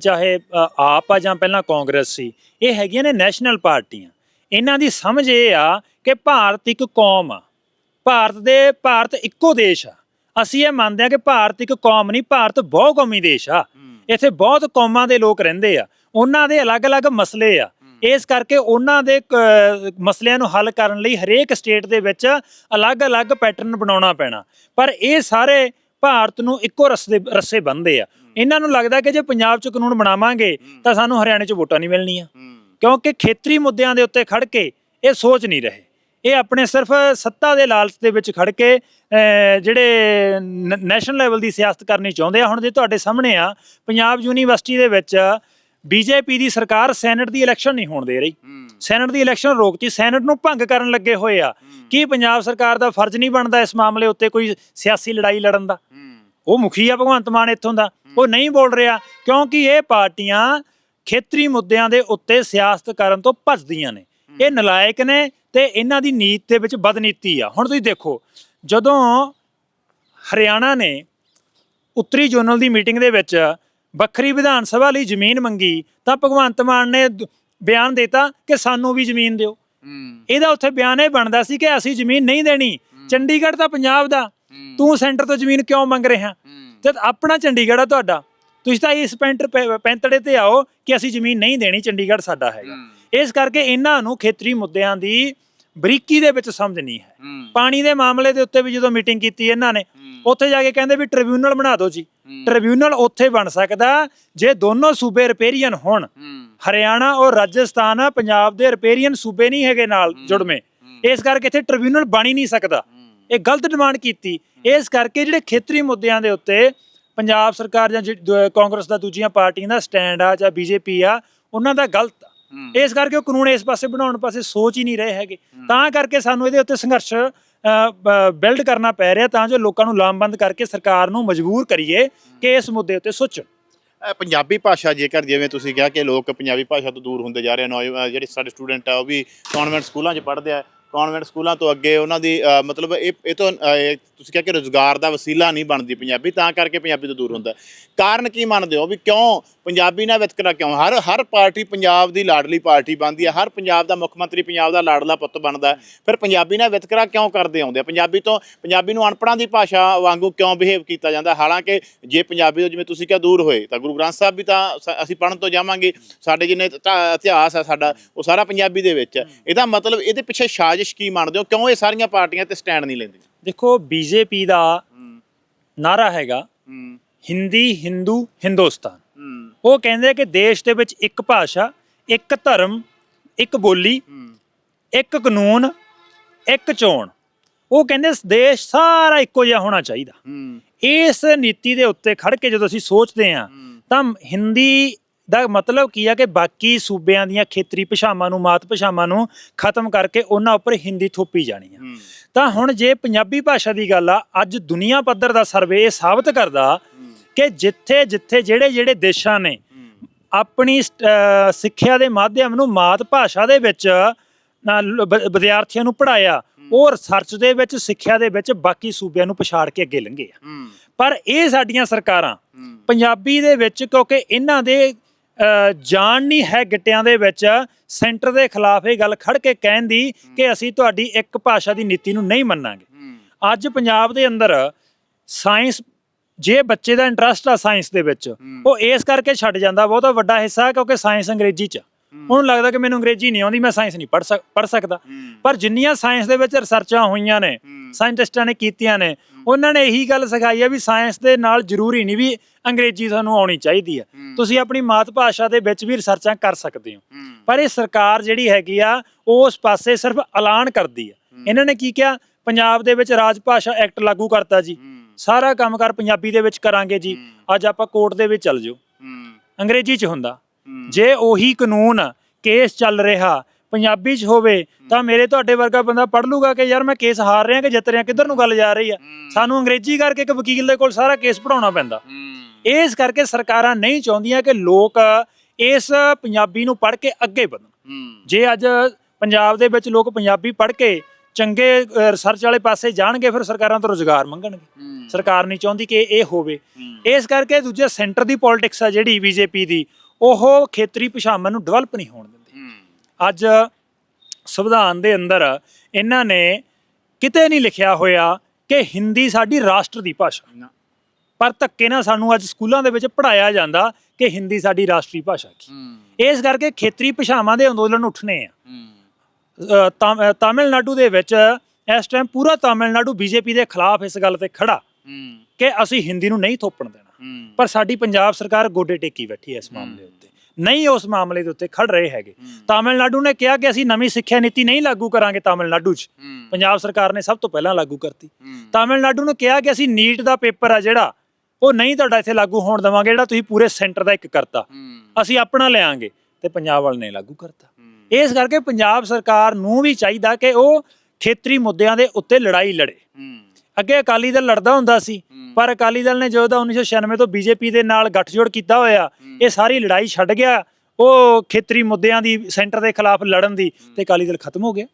[SPEAKER 1] ਚਾਹੇ ਆਪ ਆ ਜਾਂ ਪਹਿਲਾਂ ਕਾਂਗਰਸ ਸੀ, ਇਹ ਹੈਗੀਆਂ ਨੇ ਨੈਸ਼ਨਲ ਪਾਰਟੀਆਂ। ਇਹਨਾਂ ਦੀ ਸਮਝ ਇਹ ਆ ਕਿ ਭਾਰਤ ਇੱਕ ਕੌਮ ਆ। ਭਾਰਤ ਦੇ ਭਾਰਤ ਇੱਕੋ ਦੇਸ਼ ਆ। ਅਸੀਂ ਇਹ ਮੰਨਦੇ ਆ ਕਿ ਭਾਰਤ ਇੱਕ ਕੌਮ ਨਹੀਂ ਭਾਰਤ ਬਹੁ ਕੌਮੀ ਦੇਸ਼ ਆ। ਇੱਥੇ ਬਹੁਤ ਕੌਮਾਂ ਦੇ ਲੋਕ ਰਹਿੰਦੇ ਆ। ਉਹਨਾਂ ਦੇ ਅਲੱਗ-ਅਲੱਗ ਮਸਲੇ ਆ। ਇਸ ਕਰਕੇ ਉਹਨਾਂ ਦੇ ਮਸਲਿਆਂ ਨੂੰ ਹੱਲ ਕਰਨ ਲਈ ਹਰੇਕ ਸਟੇਟ ਦੇ ਵਿੱਚ ਅਲੱਗ-ਅਲੱਗ ਪੈਟਰਨ ਬਣਾਉਣਾ ਪੈਣਾ। ਪਰ ਇਹ ਸਾਰੇ ਭਾਰਤ ਨੂੰ ਇੱਕੋ ਰਸਤੇ ਰੱਸੇ ਬੰਨਦੇ ਆ। ਇਹਨਾਂ ਨੂੰ ਲੱਗਦਾ ਕਿ ਜੇ ਪੰਜਾਬ 'ਚ ਕਾਨੂੰਨ ਬਣਾਵਾਂਗੇ ਤਾਂ ਸਾਨੂੰ ਹਰਿਆਣੇ 'ਚ ਵੋਟਾਂ ਨਹੀਂ ਮਿਲਣੀਆਂ। ਕਿਉਂਕਿ ਖੇਤਰੀ ਮੁੱਦਿਆਂ ਦੇ ਉੱਤੇ ਖੜ ਕੇ ਇਹ ਸੋਚ ਨਹੀਂ ਰਹੇ। ਇਹ ਆਪਣੇ ਸਿਰਫ ਸੱਤਾ ਦੇ ਲਾਲਚ ਦੇ ਵਿੱਚ ਖੜ ਕੇ ਜਿਹੜੇ ਨੈਸ਼ਨਲ ਲੈਵਲ ਦੀ ਸਿਆਸਤ ਕਰਨੀ ਚਾਹੁੰਦੇ ਆ ਹੁਣ ਜੇ ਤੁਹਾਡੇ ਸਾਹਮਣੇ ਆ ਪੰਜਾਬ ਯੂਨੀਵਰਸਿਟੀ ਦੇ ਵਿੱਚ ਬੀਜੇਪੀ ਦੀ ਸਰਕਾਰ ਸੈਨੇਟ ਦੀ ਇਲੈਕਸ਼ਨ ਨਹੀਂ ਹੋਣ ਦੇ ਰਹੀ। ਸੈਨੇਟ ਦੀ ਇਲੈਕਸ਼ਨ ਰੋਕਤੀ ਸੈਨੇਟ ਨੂੰ ਭੰਗ ਕਰਨ ਲੱਗੇ ਹੋਏ ਆ। ਕੀ ਪੰਜਾਬ ਸਰਕਾਰ ਦਾ ਫਰਜ਼ ਨਹੀਂ ਬਣਦਾ ਇਸ ਮਾਮਲੇ ਉੱਤੇ ਕੋਈ ਸਿਆਸੀ ਲੜਾਈ ਲੜਨ ਦਾ? ਉਹ ਮੁਖੀ ਆ ਭਗਵੰਤ ਮਾਨ ਇੱਥੋਂ ਦਾ। ਉਹ ਨਹੀਂ ਬੋਲ ਰਿਹਾ ਕਿਉਂਕਿ ਇਹ ਪਾਰਟੀਆਂ ਖੇਤਰੀ ਮੁੱਦਿਆਂ ਦੇ ਉੱਤੇ ਸਿਆਸਤ ਕਰਨ ਤੋਂ ਭੱਜਦੀਆਂ ਨੇ। ਇਹ ਨਲਾਇਕ ਨੇ ਤੇ ਇਹਨਾਂ ਦੀ ਨੀਤ ਦੇ ਵਿੱਚ ਬਦਨੀਤੀ ਆ। ਹੁਣ ਤੁਸੀਂ ਦੇਖੋ ਜਦੋਂ ਹਰਿਆਣਾ ਨੇ ਉੱਤਰੀ ਜ਼ੋਨਲ ਦੀ ਮੀਟਿੰਗ ਦੇ ਵਿੱਚ ਵੱਖਰੀ ਵਿਧਾਨ ਸਭਾ ਲਈ ਜ਼ਮੀਨ ਮੰਗੀ ਤਾਂ ਭਗਵੰਤ ਮਾਨ ਨੇ ਬਿਆਨ ਦਿੱਤਾ ਕਿ ਸਾਨੂੰ ਵੀ ਜ਼ਮੀਨ ਦਿਓ। ਇਹਦਾ ਉੱਥੇ ਬਿਆਨ ਇਹ ਬਣਦਾ ਸੀ ਕਿ ਅਸੀਂ ਜ਼ਮੀਨ ਨਹੀਂ ਦੇਣੀ। ਚੰਡੀਗੜ੍ਹ ਤਾਂ ਪੰਜਾਬ ਦਾ। ਤੂੰ ਸੈਂਟਰ ਤੋਂ ਜ਼ਮੀਨ ਕਿਉਂ ਮੰਗ ਰਿਹਾ? ਜਦ ਆਪਣਾ ਚੰਡੀਗੜ੍ਹ ਆ ਤੁਹਾਡਾ। ਤੁਸੀਂ ਤਾਂ ਇਸ ਪੈਂਟਰ ਪੈਂਤੜੇ ਤੇ ਆਓ ਕਿ ਅਸੀਂ ਜ਼ਮੀਨ ਨਹੀਂ ਦੇਣੀ ਚੰਡੀਗੜ੍ਹ ਸਾਡਾ ਹੈਗਾ। ਇਸ ਕਰਕੇ ਇਹਨਾਂ ਨੂੰ ਖੇਤਰੀ ਮੁੱਦਿਆਂ ਦੀ ਬਰੀਕੀ ਦੇ ਵਿੱਚ ਸਮਝ ਨਹੀਂ ਹੈ। ਪਾਣੀ ਦੇ ਮਾਮਲੇ ਦੇ ਉੱਤੇ ਵੀ ਜਦੋਂ ਮੀਟਿੰਗ ਕੀਤੀ ਇਹਨਾਂ ਨੇ ਉੱਥੇ ਜਾ ਕੇ ਕਹਿੰਦੇ ਵੀ ਟ੍ਰਿਬਿਊਨਲ ਬਣਾ ਦਿਓ ਜੀ। ਟ੍ਰਿਬਿਊਨਲ ਉੱਥੇ ਬਣ ਸਕਦਾ ਜੇ ਦੋਨੋਂ ਸੂਬੇ ਰਿਪੇਰੀਅਨ ਹੋਣ। ਹਰਿਆਣਾ ਔਰ ਰਾਜਸਥਾਨ ਪੰਜਾਬ ਦੇ ਰਿਪੇਰੀਅਨ ਸੂਬੇ ਨਹੀਂ ਹੈਗੇ ਨਾਲ ਜੁੜਵੇਂ। ਇਸ ਕਰਕੇ ਇੱਥੇ ਟ੍ਰਿਬਿਊਨਲ ਬਣ ਹੀ ਨਹੀਂ ਸਕਦਾ। ਇਹ ਗਲਤ ਡਿਮਾਂਡ ਕੀਤੀ। ਇਸ ਕਰਕੇ ਜਿਹੜੇ ਖੇਤਰੀ ਮੁੱਦਿਆਂ ਦੇ ਉੱਤੇ ਪੰਜਾਬ ਸਰਕਾਰ ਜਾਂ ਜਿਹੜੀ ਕਾਂਗਰਸ ਦਾ ਦੂਜੀਆਂ ਪਾਰਟੀਆਂ ਦਾ ਸਟੈਂਡ ਆ ਜਾਂ ਬੀਜੇਪੀ ਆ ਉਹਨਾਂ ਦਾ ਗਲਤ ਆ। ਇਸ ਕਰਕੇ ਉਹ ਕਾਨੂੰਨ ਇਸ ਪਾਸੇ ਬਣਾਉਣ ਪਾਸੇ ਸੋਚ ਹੀ ਨਹੀਂ ਰਹੇ ਹੈਗੇ। ਤਾਂ ਕਰਕੇ ਸਾਨੂੰ ਇਹਦੇ ਉੱਤੇ ਸੰਘਰਸ਼ ਬਿਲਡ ਕਰਨਾ ਪੈ ਰਿਹਾ ਤਾਂ ਜੋ ਲੋਕਾਂ ਨੂੰ ਲਾਮਬੰਦ ਕਰਕੇ ਸਰਕਾਰ ਨੂੰ ਮਜਬੂਰ ਕਰੀਏ ਕਿ ਇਸ ਮੁੱਦੇ ਉੱਤੇ ਸੋਚਣ।
[SPEAKER 2] ਇਹ ਪੰਜਾਬੀ ਭਾਸ਼ਾ ਜੇਕਰ ਜਿਵੇਂ ਤੁਸੀਂ ਕਿਹਾ ਕਿ ਲੋਕ ਪੰਜਾਬੀ ਭਾਸ਼ਾ ਤੋਂ ਦੂਰ ਹੁੰਦੇ ਜਾ ਰਹੇ ਨੇ ਜਿਹੜੇ ਸਾਡੇ ਸਟੂਡੈਂਟ ਆ ਉਹ ਵੀ ਕਨਵੈਂਟ ਸਕੂਲਾਂ 'ਚ ਪੜ੍ਹਦੇ ਆ। ਕਨਵੈਂਟ ਸਕੂਲਾਂ ਤੋਂ ਅੱਗੇ ਉਹਨਾਂ ਦੀ ਅ, ਮਤਲਬ ਇਹ ਇਹ ਤੋਂ ਅ, ਇਹ ਤੁਸੀਂ ਕਿਹਾ ਕਿ ਰੋਜ਼ਗਾਰ ਦਾ ਵਸੀਲਾ ਨਹੀਂ ਬਣਦੀ ਪੰਜਾਬੀ, ਤਾਂ ਕਰਕੇ ਪੰਜਾਬੀ ਤੋਂ ਦੂਰ ਹੁੰਦਾ। ਕਾਰਨ ਕੀ ਮੰਨਦੇ ਹੋ ਵੀ ਕਿਉਂ ਪੰਜਾਬੀ ਨਾਲ ਵਿਤਕਰਾ ਕਿਉਂ? ਹਰ ਹਰ ਪਾਰਟੀ ਪੰਜਾਬ ਦੀ ਲਾਡਲੀ ਪਾਰਟੀ ਬਣਦੀ ਹੈ, ਹਰ ਪੰਜਾਬ ਦਾ ਮੁੱਖ ਮੰਤਰੀ ਪੰਜਾਬ ਦਾ ਲਾਡਲਾ ਪੁੱਤ ਬਣਦਾ ਫਿਰ ਪੰਜਾਬੀ ਨਾਲ ਵਿਤਕਰਾ ਕਿਉਂ ਕਰਦੇ ਆਉਂਦੇ ਆ? ਪੰਜਾਬੀ ਤੋਂ, ਪੰਜਾਬੀ ਨੂੰ ਅਨਪੜ੍ਹਾਂ ਦੀ ਭਾਸ਼ਾ ਵਾਂਗੂ ਕਿਉਂ ਬਿਹੇਵ ਕੀਤਾ ਜਾਂਦਾ? ਹਾਲਾਂਕਿ ਜੇ ਪੰਜਾਬੀ ਤੋਂ ਜਿਵੇਂ ਤੁਸੀਂ ਕਿਹਾ ਦੂਰ ਹੋਏ, ਤਾਂ ਗੁਰੂ ਗ੍ਰੰਥ ਸਾਹਿਬ ਵੀ ਤਾਂ ਸ- ਅਸੀਂ ਪੜ੍ਹਨ ਤੋਂ ਜਾਵਾਂਗੇ। ਸਾਡੇ ਜਿੰਨੇ ਇਤਿਹਾਸ ਹੈ ਸਾਡਾ, ਉਹ ਸਾਰਾ ਪੰਜਾਬੀ ਦੇ ਵਿੱਚ ਇਹਦਾ ਮਤਲਬ ਇਹਦੇ ਪਿੱਛੇ ਸਾਜ਼ਿਸ਼ ਕੀ ਮੰਨਦੇ ਹੋ? ਕਿਉਂ ਇਹ ਸਾਰੀਆਂ ਪਾਰਟੀਆਂ ਤੇ ਸਟੈਂਡ ਨਹੀਂ ਲੈਂਦੀਆਂ?
[SPEAKER 1] ਦੇਖੋ ਬੀਜੇਪੀ ਦਾ ਨਾਰਾ ਹੈਗਾ ਹਿੰਦੀ ਹਿੰਦੂ ਹਿੰਦੁਸਤਾਨ। ਉਹ ਕਹਿੰਦੇ ਕਿ ਦੇਸ਼ ਦੇ ਵਿੱਚ ਇੱਕ ਭਾਸ਼ਾ ਇੱਕ ਧਰਮ ਇੱਕ ਬੋਲੀ ਇੱਕ ਕਾਨੂੰਨ ਇੱਕ ਚੋਣ। ਉਹ ਕਹਿੰਦੇ ਦੇਸ਼ ਸਾਰਾ ਇੱਕੋ ਜਿਹਾ ਹੋਣਾ ਚਾਹੀਦਾ। ਇਸ ਨੀਤੀ ਦੇ ਉੱਤੇ ਖੜ ਕੇ ਜਦੋਂ ਅਸੀਂ ਸੋਚਦੇ ਹਾਂ ਤਾਂ ਹਿੰਦੀ ਦਾ ਮਤਲਬ ਕੀ ਆ ਕਿ ਬਾਕੀ ਸੂਬਿਆਂ ਦੀਆਂ ਖੇਤਰੀ ਭਾਸ਼ਾਵਾਂ ਨੂੰ ਮਾਤ ਭਾਸ਼ਾਵਾਂ ਨੂੰ ਖਤਮ ਕਰਕੇ ਉਹਨਾਂ ਉੱਪਰ ਹਿੰਦੀ ਥੋਪੀ ਜਾਣੀ ਆ। ਤਾਂ ਹੁਣ ਜੇ ਪੰਜਾਬੀ ਭਾਸ਼ਾ ਦੀ ਗੱਲ ਆ ਅੱਜ ਦੁਨੀਆ ਪੱਧਰ ਦਾ ਸਰਵੇ ਇਹ ਸਾਬਤ ਕਰਦਾ ਕਿ ਜਿੱਥੇ ਜਿੱਥੇ ਜਿਹੜੇ ਜਿਹੜੇ ਦੇਸ਼ਾਂ ਨੇ ਆਪਣੀ ਸਿੱਖਿਆ ਦੇ ਮਾਧਿਅਮ ਨੂੰ ਮਾਤ ਭਾਸ਼ਾ ਦੇ ਵਿੱਚ ਵਿਦਿਆਰਥੀਆਂ ਨੂੰ ਪੜਾਇਆ ਉਹ ਰਿਸਰਚ ਦੇ ਵਿੱਚ ਸਿੱਖਿਆ ਦੇ ਵਿੱਚ ਬਾਕੀ ਸੂਬਿਆਂ ਨੂੰ ਪਛਾੜ ਕੇ ਅੱਗੇ ਲੰਘੇ ਆ। ਪਰ ਇਹ ਸਾਡੀਆਂ ਸਰਕਾਰਾਂ ਪੰਜਾਬੀ ਦੇ ਵਿੱਚ ਕਿਉਂਕਿ ਇਹਨਾਂ ਦੇ ਜਾਨ ਨਹੀਂ ਹੈ ਗਿੱਟਿਆਂ ਦੇ ਵਿੱਚ ਸੈਂਟਰ ਦੇ ਖਿਲਾਫ ਇਹ ਗੱਲ ਖੜ ਕੇ ਕਹਿਣ ਦੀ ਕਿ ਅਸੀਂ ਤੁਹਾਡੀ ਇੱਕ ਭਾਸ਼ਾ ਦੀ ਨੀਤੀ ਨੂੰ ਨਹੀਂ ਮੰਨਾਂਗੇ। ਅੱਜ ਪੰਜਾਬ ਦੇ ਅੰਦਰ ਸਾਇੰਸ ਜੇ ਬੱਚੇ ਦਾ ਇੰਟਰਸਟ ਆ ਸਾਇੰਸ ਦੇ ਵਿੱਚ ਉਹ ਇਸ ਕਰਕੇ ਛੱਡ ਜਾਂਦਾ ਬਹੁਤਾ ਵੱਡਾ ਹਿੱਸਾ ਕਿਉਂਕਿ ਸਾਇੰਸ ਅੰਗਰੇਜ਼ੀ ਚ। ਉਹਨੂੰ ਲੱਗਦਾ ਕਿ ਮੈਨੂੰ ਅੰਗਰੇਜ਼ੀ ਨਹੀਂ ਆਉਂਦੀ ਮੈਂ ਸਾਇੰਸ ਨਹੀਂ ਪੜ੍ਹ ਸਕਦਾ। ਪਰ ਜਿੰਨੀਆਂ ਸਾਇੰਸ ਦੇ ਵਿੱਚ ਰਿਸਰਚਾਂ ਹੋਈਆਂ ਨੇ ਸਾਇੰਟਿਸਟਾਂ ਨੇ ਕੀਤੀਆਂ ਨੇ ਉਹਨਾਂ ਨੇ ਇਹੀ ਗੱਲ ਸਿਖਾਈ ਆ ਵੀ ਸਾਇੰਸ ਦੇ ਨਾਲ ਜ਼ਰੂਰੀ ਨਹੀਂ ਵੀ ਅੰਗਰੇਜ਼ੀ ਤੁਹਾਨੂੰ ਆਉਣੀ ਚਾਹੀਦੀ ਆ। ਤੁਸੀਂ ਆਪਣੀ ਮਾਤ ਭਾਸ਼ਾ ਦੇ ਵਿੱਚ ਵੀ ਰਿਸਰਚਾਂ ਕਰ ਸਕਦੇ ਹੋ। ਪਰ ਇਹ ਸਰਕਾਰ ਜਿਹੜੀ ਹੈਗੀ ਆ ਉਸ ਪਾਸੇ ਸਿਰਫ ਐਲਾਨ ਕਰਦੀ ਆ। ਇਹਨਾਂ ਨੇ ਕੀ ਕਿਹਾ? ਪੰਜਾਬ ਦੇ ਵਿੱਚ ਰਾਜ ਭਾਸ਼ਾ ਐਕਟ ਲਾਗੂ ਕਰਤਾ ਜੀ। ਸਾਰਾ ਕੰਮਕਾਰ ਪੰਜਾਬੀ ਦੇ ਵਿੱਚ ਕਰਾਂਗੇ ਜੀ। ਅੱਜ ਆਪਾਂ ਕੋਰਟ ਦੇ ਵਿੱਚ ਚੱਲ ਜਾਓ। ਅੰਗਰੇਜ਼ੀ 'ਚ ਹੁੰਦਾ। ਜੇ ਉਹੀ ਕਾਨੂੰਨ ਕੇਸ ਚੱਲ ਰਿਹਾ ਪੰਜਾਬੀ 'ਚ ਹੋਵੇ ਤਾਂ ਮੇਰੇ ਤੁਹਾਡੇ ਵਰਗਾ ਬੰਦਾ ਪੜ ਲੂਗਾ ਕਿ ਯਾਰ ਮੈਂ ਕੇਸ ਹਾਰ ਰਿਹਾ ਕਿ ਜਿੱਤ ਰਿਹਾ ਕਿੱਧਰ ਨੂੰ ਗੱਲ ਜਾ ਰਹੀ ਆ? ਸਾਨੂੰ ਅੰਗਰੇਜ਼ੀ ਕਰਕੇ ਇੱਕ ਵਕੀਲ ਦੇ ਕੋਲ ਸਾਰਾ ਕੇਸ ਪੜਾਉਣਾ ਪੈਂਦਾ। ਇਸ ਕਰਕੇ ਸਰਕਾਰਾਂ ਨਹੀਂ ਚਾਹੁੰਦੀਆਂ ਕਿ ਲੋਕ ਇਸ ਪੰਜਾਬੀ ਨੂੰ ਪੜ ਕੇ ਅੱਗੇ ਵਧਣ। ਜੇ ਅੱਜ ਪੰਜਾਬ ਦੇ ਵਿੱਚ ਲੋਕ ਪੰਜਾਬੀ ਪੜ੍ਹ ਕੇ ਚੰਗੇ ਰਿਸਰਚ ਵਾਲੇ ਪਾਸੇ ਜਾਣਗੇ ਫਿਰ ਸਰਕਾਰਾਂ ਤੋਂ ਰੋਜ਼ਗਾਰ ਮੰਗਣਗੇ। ਸਰਕਾਰ ਨਹੀਂ ਚਾਹੁੰਦੀ ਕਿ ਇਹ ਹੋਵੇ। ਇਸ ਕਰਕੇ ਦੂਜੇ ਸੈਂਟਰ ਦੀ ਪੋਲਿਟਿਕਸ ਆ ਜਿਹੜੀ ਬੀਜੇਪੀ ਦੀ ਉਹ ਖੇਤਰੀ ਭਾਸ਼ਾਵਾਂ ਨੂੰ ਡਿਵੈਲਪ ਨਹੀਂ ਹੋਣ ਅੱਜ ਸੰਵਿਧਾਨ ਦੇ ਅੰਦਰ ਇਹਨਾਂ ਨੇ ਕਿਤੇ ਨਹੀਂ ਲਿਖਿਆ ਹੋਇਆ ਕਿ ਹਿੰਦੀ ਸਾਡੀ ਰਾਸ਼ਟਰ ਦੀ ਭਾਸ਼ਾ। ਪਰ ਧੱਕੇ ਨਾਲ ਸਾਨੂੰ ਅੱਜ ਸਕੂਲਾਂ ਦੇ ਵਿੱਚ ਪੜਾਇਆ ਜਾਂਦਾ ਕਿ ਹਿੰਦੀ ਸਾਡੀ ਰਾਸ਼ਟਰੀ ਭਾਸ਼ਾ ਕੀ। ਇਸ ਕਰਕੇ ਖੇਤਰੀ ਭਾਸ਼ਾਵਾਂ ਦੇ ਅੰਦੋਲਨ ਉੱਠਣੇ ਆ। ਤਾਮਿਲਨਾਡੂ ਦੇ ਵਿੱਚ ਇਸ ਟਾਈਮ ਪੂਰਾ ਤਾਮਿਲਨਾਡੂ ਬੀਜੇਪੀ ਦੇ ਖਿਲਾਫ ਇਸ ਗੱਲ ਤੇ ਖੜਾ ਕਿ ਅਸੀਂ ਹਿੰਦੀ ਨੂੰ ਨਹੀਂ ਥੋਪਣ ਦੇਣਾ। ਪਰ ਸਾਡੀ ਪੰਜਾਬ ਸਰਕਾਰ ਗੋਡੇ ਟੇਕੀ ਬੈਠੀ ਹੈ ਇਸ ਮਾਮਲੇ ਉੱਤੇ। ਨਹੀਂ ਉਸ ਮਾਮਲੇ ਦੇ ਉੱਤੇ ਖੜ ਰਹੇ ਹੈਗੇ। ਤਾਮਿਲਨਾਡੂ ਨੇ ਕਿਹਾ ਕਿ ਅਸੀਂ ਨਵੀਂ ਸਿੱਖਿਆ ਨੀਤੀ ਨਹੀਂ ਲਾਗੂ ਕਰਾਂਗੇ ਤਾਮਿਲਨਾਡੂ 'ਚ। ਪੰਜਾਬ ਸਰਕਾਰ ਨੇ ਸਭ ਤੋਂ ਪਹਿਲਾਂ ਲਾਗੂ ਕਰਤੀ। ਤਾਮਿਲਨਾਡੂ ਨੇ ਕਿਹਾ ਕਿ ਅਸੀਂ ਨੀਟ ਦਾ ਪੇਪਰ ਆ ਜਿਹੜਾ ਉਹ ਨਹੀਂ ਤੁਹਾਡਾ ਇੱਥੇ ਲਾਗੂ ਹੋਣ ਦੇਵਾਂਗੇ ਜਿਹੜਾ ਤੁਸੀਂ ਪੂਰੇ ਸੈਂਟਰ ਦਾ ਇੱਕ ਕਰਤਾ। ਅਸੀਂ ਆਪਣਾ ਲਿਆਂਗੇ ਤੇ ਪੰਜਾਬ ਵਾਲ ਨੇ ਲਾਗੂ ਕਰਤਾ। ਇਸ ਕਰਕੇ ਪੰਜਾਬ ਸਰਕਾਰ ਨੂੰ ਵੀ ਚਾਹੀਦਾ ਕਿ ਉਹ ਖੇਤਰੀ ਮੁੱਦਿਆਂ ਦੇ ਉੱਤੇ ਲੜਾਈ ਲੜੇ। ਅੱਗੇ ਅਕਾਲੀ ਦਲ ਲੜਦਾ ਹੁੰਦਾ ਸੀ ਪਰ ਅਕਾਲੀ ਦਲ ਨੇ ਜਦੋਂ ਦਾ 1996 ਤੋਂ ਬੀਜੇਪੀ ਦੇ ਨਾਲ ਗੱਠਜੋੜ ਕੀਤਾ ਹੋਇਆ ਇਹ ਸਾਰੀ ਲੜਾਈ ਛੱਡ ਗਿਆ ਉਹ ਖੇਤਰੀ ਮੁੱਦਿਆਂ ਦੀ ਸੈਂਟਰ ਦੇ ਖਿਲਾਫ ਲੜਨ ਦੀ ਤੇ ਅਕਾਲੀ ਦਲ ਖਤਮ ਹੋ ਗਿਆ।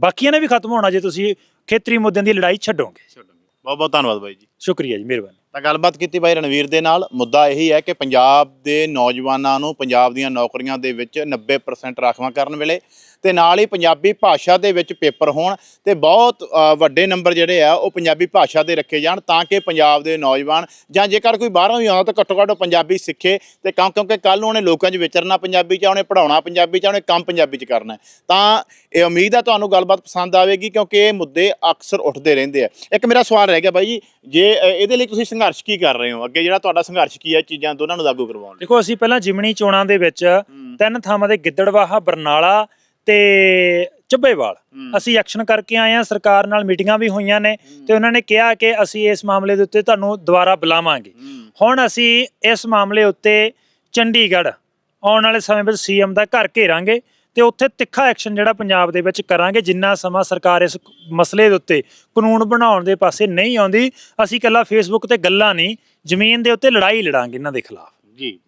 [SPEAKER 1] ਬਾਕੀਆਂ ਨੇ ਵੀ ਖਤਮ ਹੋਣਾ ਜੇ ਤੁਸੀਂ ਖੇਤਰੀ ਮੁੱਦਿਆਂ ਦੀ ਲੜਾਈ ਛੱਡੋਗੇ।
[SPEAKER 2] ਬਹੁਤ ਬਹੁਤ ਧੰਨਵਾਦ ਬਾਈ ਜੀ।
[SPEAKER 1] ਸ਼ੁਕਰੀਆ ਜੀ, ਮਿਹਰਬਾਨੀ।
[SPEAKER 2] ਤਾਂ ਗੱਲਬਾਤ ਕੀਤੀ ਬਾਈ ਰਣਵੀਰ ਦੇ ਨਾਲ। ਮੁੱਦਾ ਇਹੀ ਹੈ ਕਿ ਪੰਜਾਬ ਦੇ ਨੌਜਵਾਨਾਂ ਨੂੰ ਪੰਜਾਬ ਦੀਆਂ ਨੌਕਰੀਆਂ ਦੇ ਵਿੱਚ 90% ਰਾਖਵਾਂ ਕਰਨ ਵੇਲੇ ਤੇ ਨਾਲ ਹੀ ਪੰਜਾਬੀ ਭਾਸ਼ਾ ਦੇ ਵਿੱਚ ਪੇਪਰ ਹੋਣ ਤੇ ਬਹੁਤ ਵੱਡੇ ਨੰਬਰ ਜਿਹੜੇ ਆ, ਉਹ ਪੰਜਾਬੀ ਭਾਸ਼ਾ ਦੇ ਰੱਖੇ ਜਾਣ ਤਾਂ ਕਿ ਪੰਜਾਬ ਦੇ ਨੌਜਵਾਨ ਜਾਂ ਜੇਕਰ ਕੋਈ ਬਾਹਰੋਂ ਵੀ ਆਉਂਦਾ ਤਾਂ ਘੱਟੋ ਘੱਟ ਉਹ ਪੰਜਾਬੀ ਸਿੱਖੇ ਤੇ ਕਿਉਂ- ਕਿਉਂਕਿ ਕੱਲ ਨੂੰ ਉਹਨੇ ਲੋਕਾਂ 'ਚ ਵਿਚਰਨਾ ਪੰਜਾਬੀ 'ਚ ਉਹਨੇ ਪੜਾਉਣਾ ਪੰਜਾਬੀ 'ਚ ਉਹਨੇ ਕੰਮ ਪੰਜਾਬੀ 'ਚ ਕਰਨਾ ਤਾਂ ਇਹ ਉਮੀਦ ਹੈ ਤੁਹਾਨੂੰ ਗੱਲਬਾਤ ਪਸੰਦ ਆਵੇਗੀ ਕਿਉਂਕਿ ਇਹ ਮੁੱਦੇ ਅਕਸਰ ਉੱਠਦੇ ਰਹਿੰਦੇ ਆ। ਇੱਕ ਮੇਰਾ ਸਵਾਲ ਰਹਿ ਗਿਆ ਬਾਈ ਜੀ, ਜੇ ਅ, ਇਹਦੇ ਲਈ ਤੁਸੀਂ ਸੰਘਰਸ਼ ਕੀ ਕਰ ਰਹੇ ਹੋ? ਅੱਗੇ ਜਿਹੜਾ ਤੁਹਾਡਾ ਸੰਘਰਸ਼ ਕੀ ਹੈ ਚੀਜ਼ਾਂ ਦੋਨਾਂ ਨੂੰ ਲਾਗੂ ਕਰਵਾਉਣ ਲਈ।
[SPEAKER 1] ਦੇਖੋ ਅਸੀਂ ਪਹਿਲਾਂ ਜਿਮਣੀ ਚੋਣਾਂ ਦੇ ਵਿੱਚ ਤਿੰਨ ਥਾਵਾਂ ਦੇ ਗਿੱਦੜਵਾਹਾ ਬਰਨਾਲਾ ਤੇ ਚੱਬੇਵਾਲ
[SPEAKER 2] ਹੂੰ।
[SPEAKER 1] ਅਸੀਂ ਐਕਸ਼ਨ ਕਰਕੇ ਆਏ ਆ ਸਰਕਾਰ ਨਾਲ ਮੀਟਿੰਗਾਂ ਵੀ ਹੋਈਆਂ ਨੇ ਤੇ ਉਹਨਾਂ ਨੇ ਕਿਹਾ ਕਿ ਅਸੀਂ ਇਸ ਮਾਮਲੇ ਦੇ ਉੱਤੇ ਤੁਹਾਨੂੰ ਦੁਬਾਰਾ ਬੁਲਾਵਾਂਗੇ। ਹੁਣ ਅਸੀਂ ਇਸ ਮਾਮਲੇ ਉੱਤੇ ਚੰਡੀਗੜ੍ਹ ਆਉਣ ਵਾਲੇ ਸਮੇਂ ਵਿੱਚ ਸੀਐਮ ਦਾ ਘਰ ਘੇਰਾਂਗੇ। ਤੇ ਉੱਥੇ ਤਿੱਖਾ ਐਕਸ਼ਨ ਜਿਹੜਾ ਪੰਜਾਬ ਦੇ ਵਿੱਚ ਕਰਾਂਗੇ, ਜਿੰਨਾ ਸਮਾਂ ਸਰਕਾਰ ਇਸ ਮਸਲੇ ਦੇ ਉੱਤੇ ਕਾਨੂੰਨ ਬਣਾਉਣ ਦੇ ਪਾਸੇ ਨਹੀਂ ਆਉਂਦੀ, ਅਸੀਂ ਇਕੱਲਾ ਫੇਸਬੁੱਕ ਤੇ ਗੱਲਾਂ ਨਹੀਂ, ਜ਼ਮੀਨ ਦੇ ਉੱਤੇ ਲੜਾਈ ਲੜਾਂਗੇ ਇਹਨਾਂ ਦੇ ਖਿਲਾਫ।
[SPEAKER 2] ਜੀ।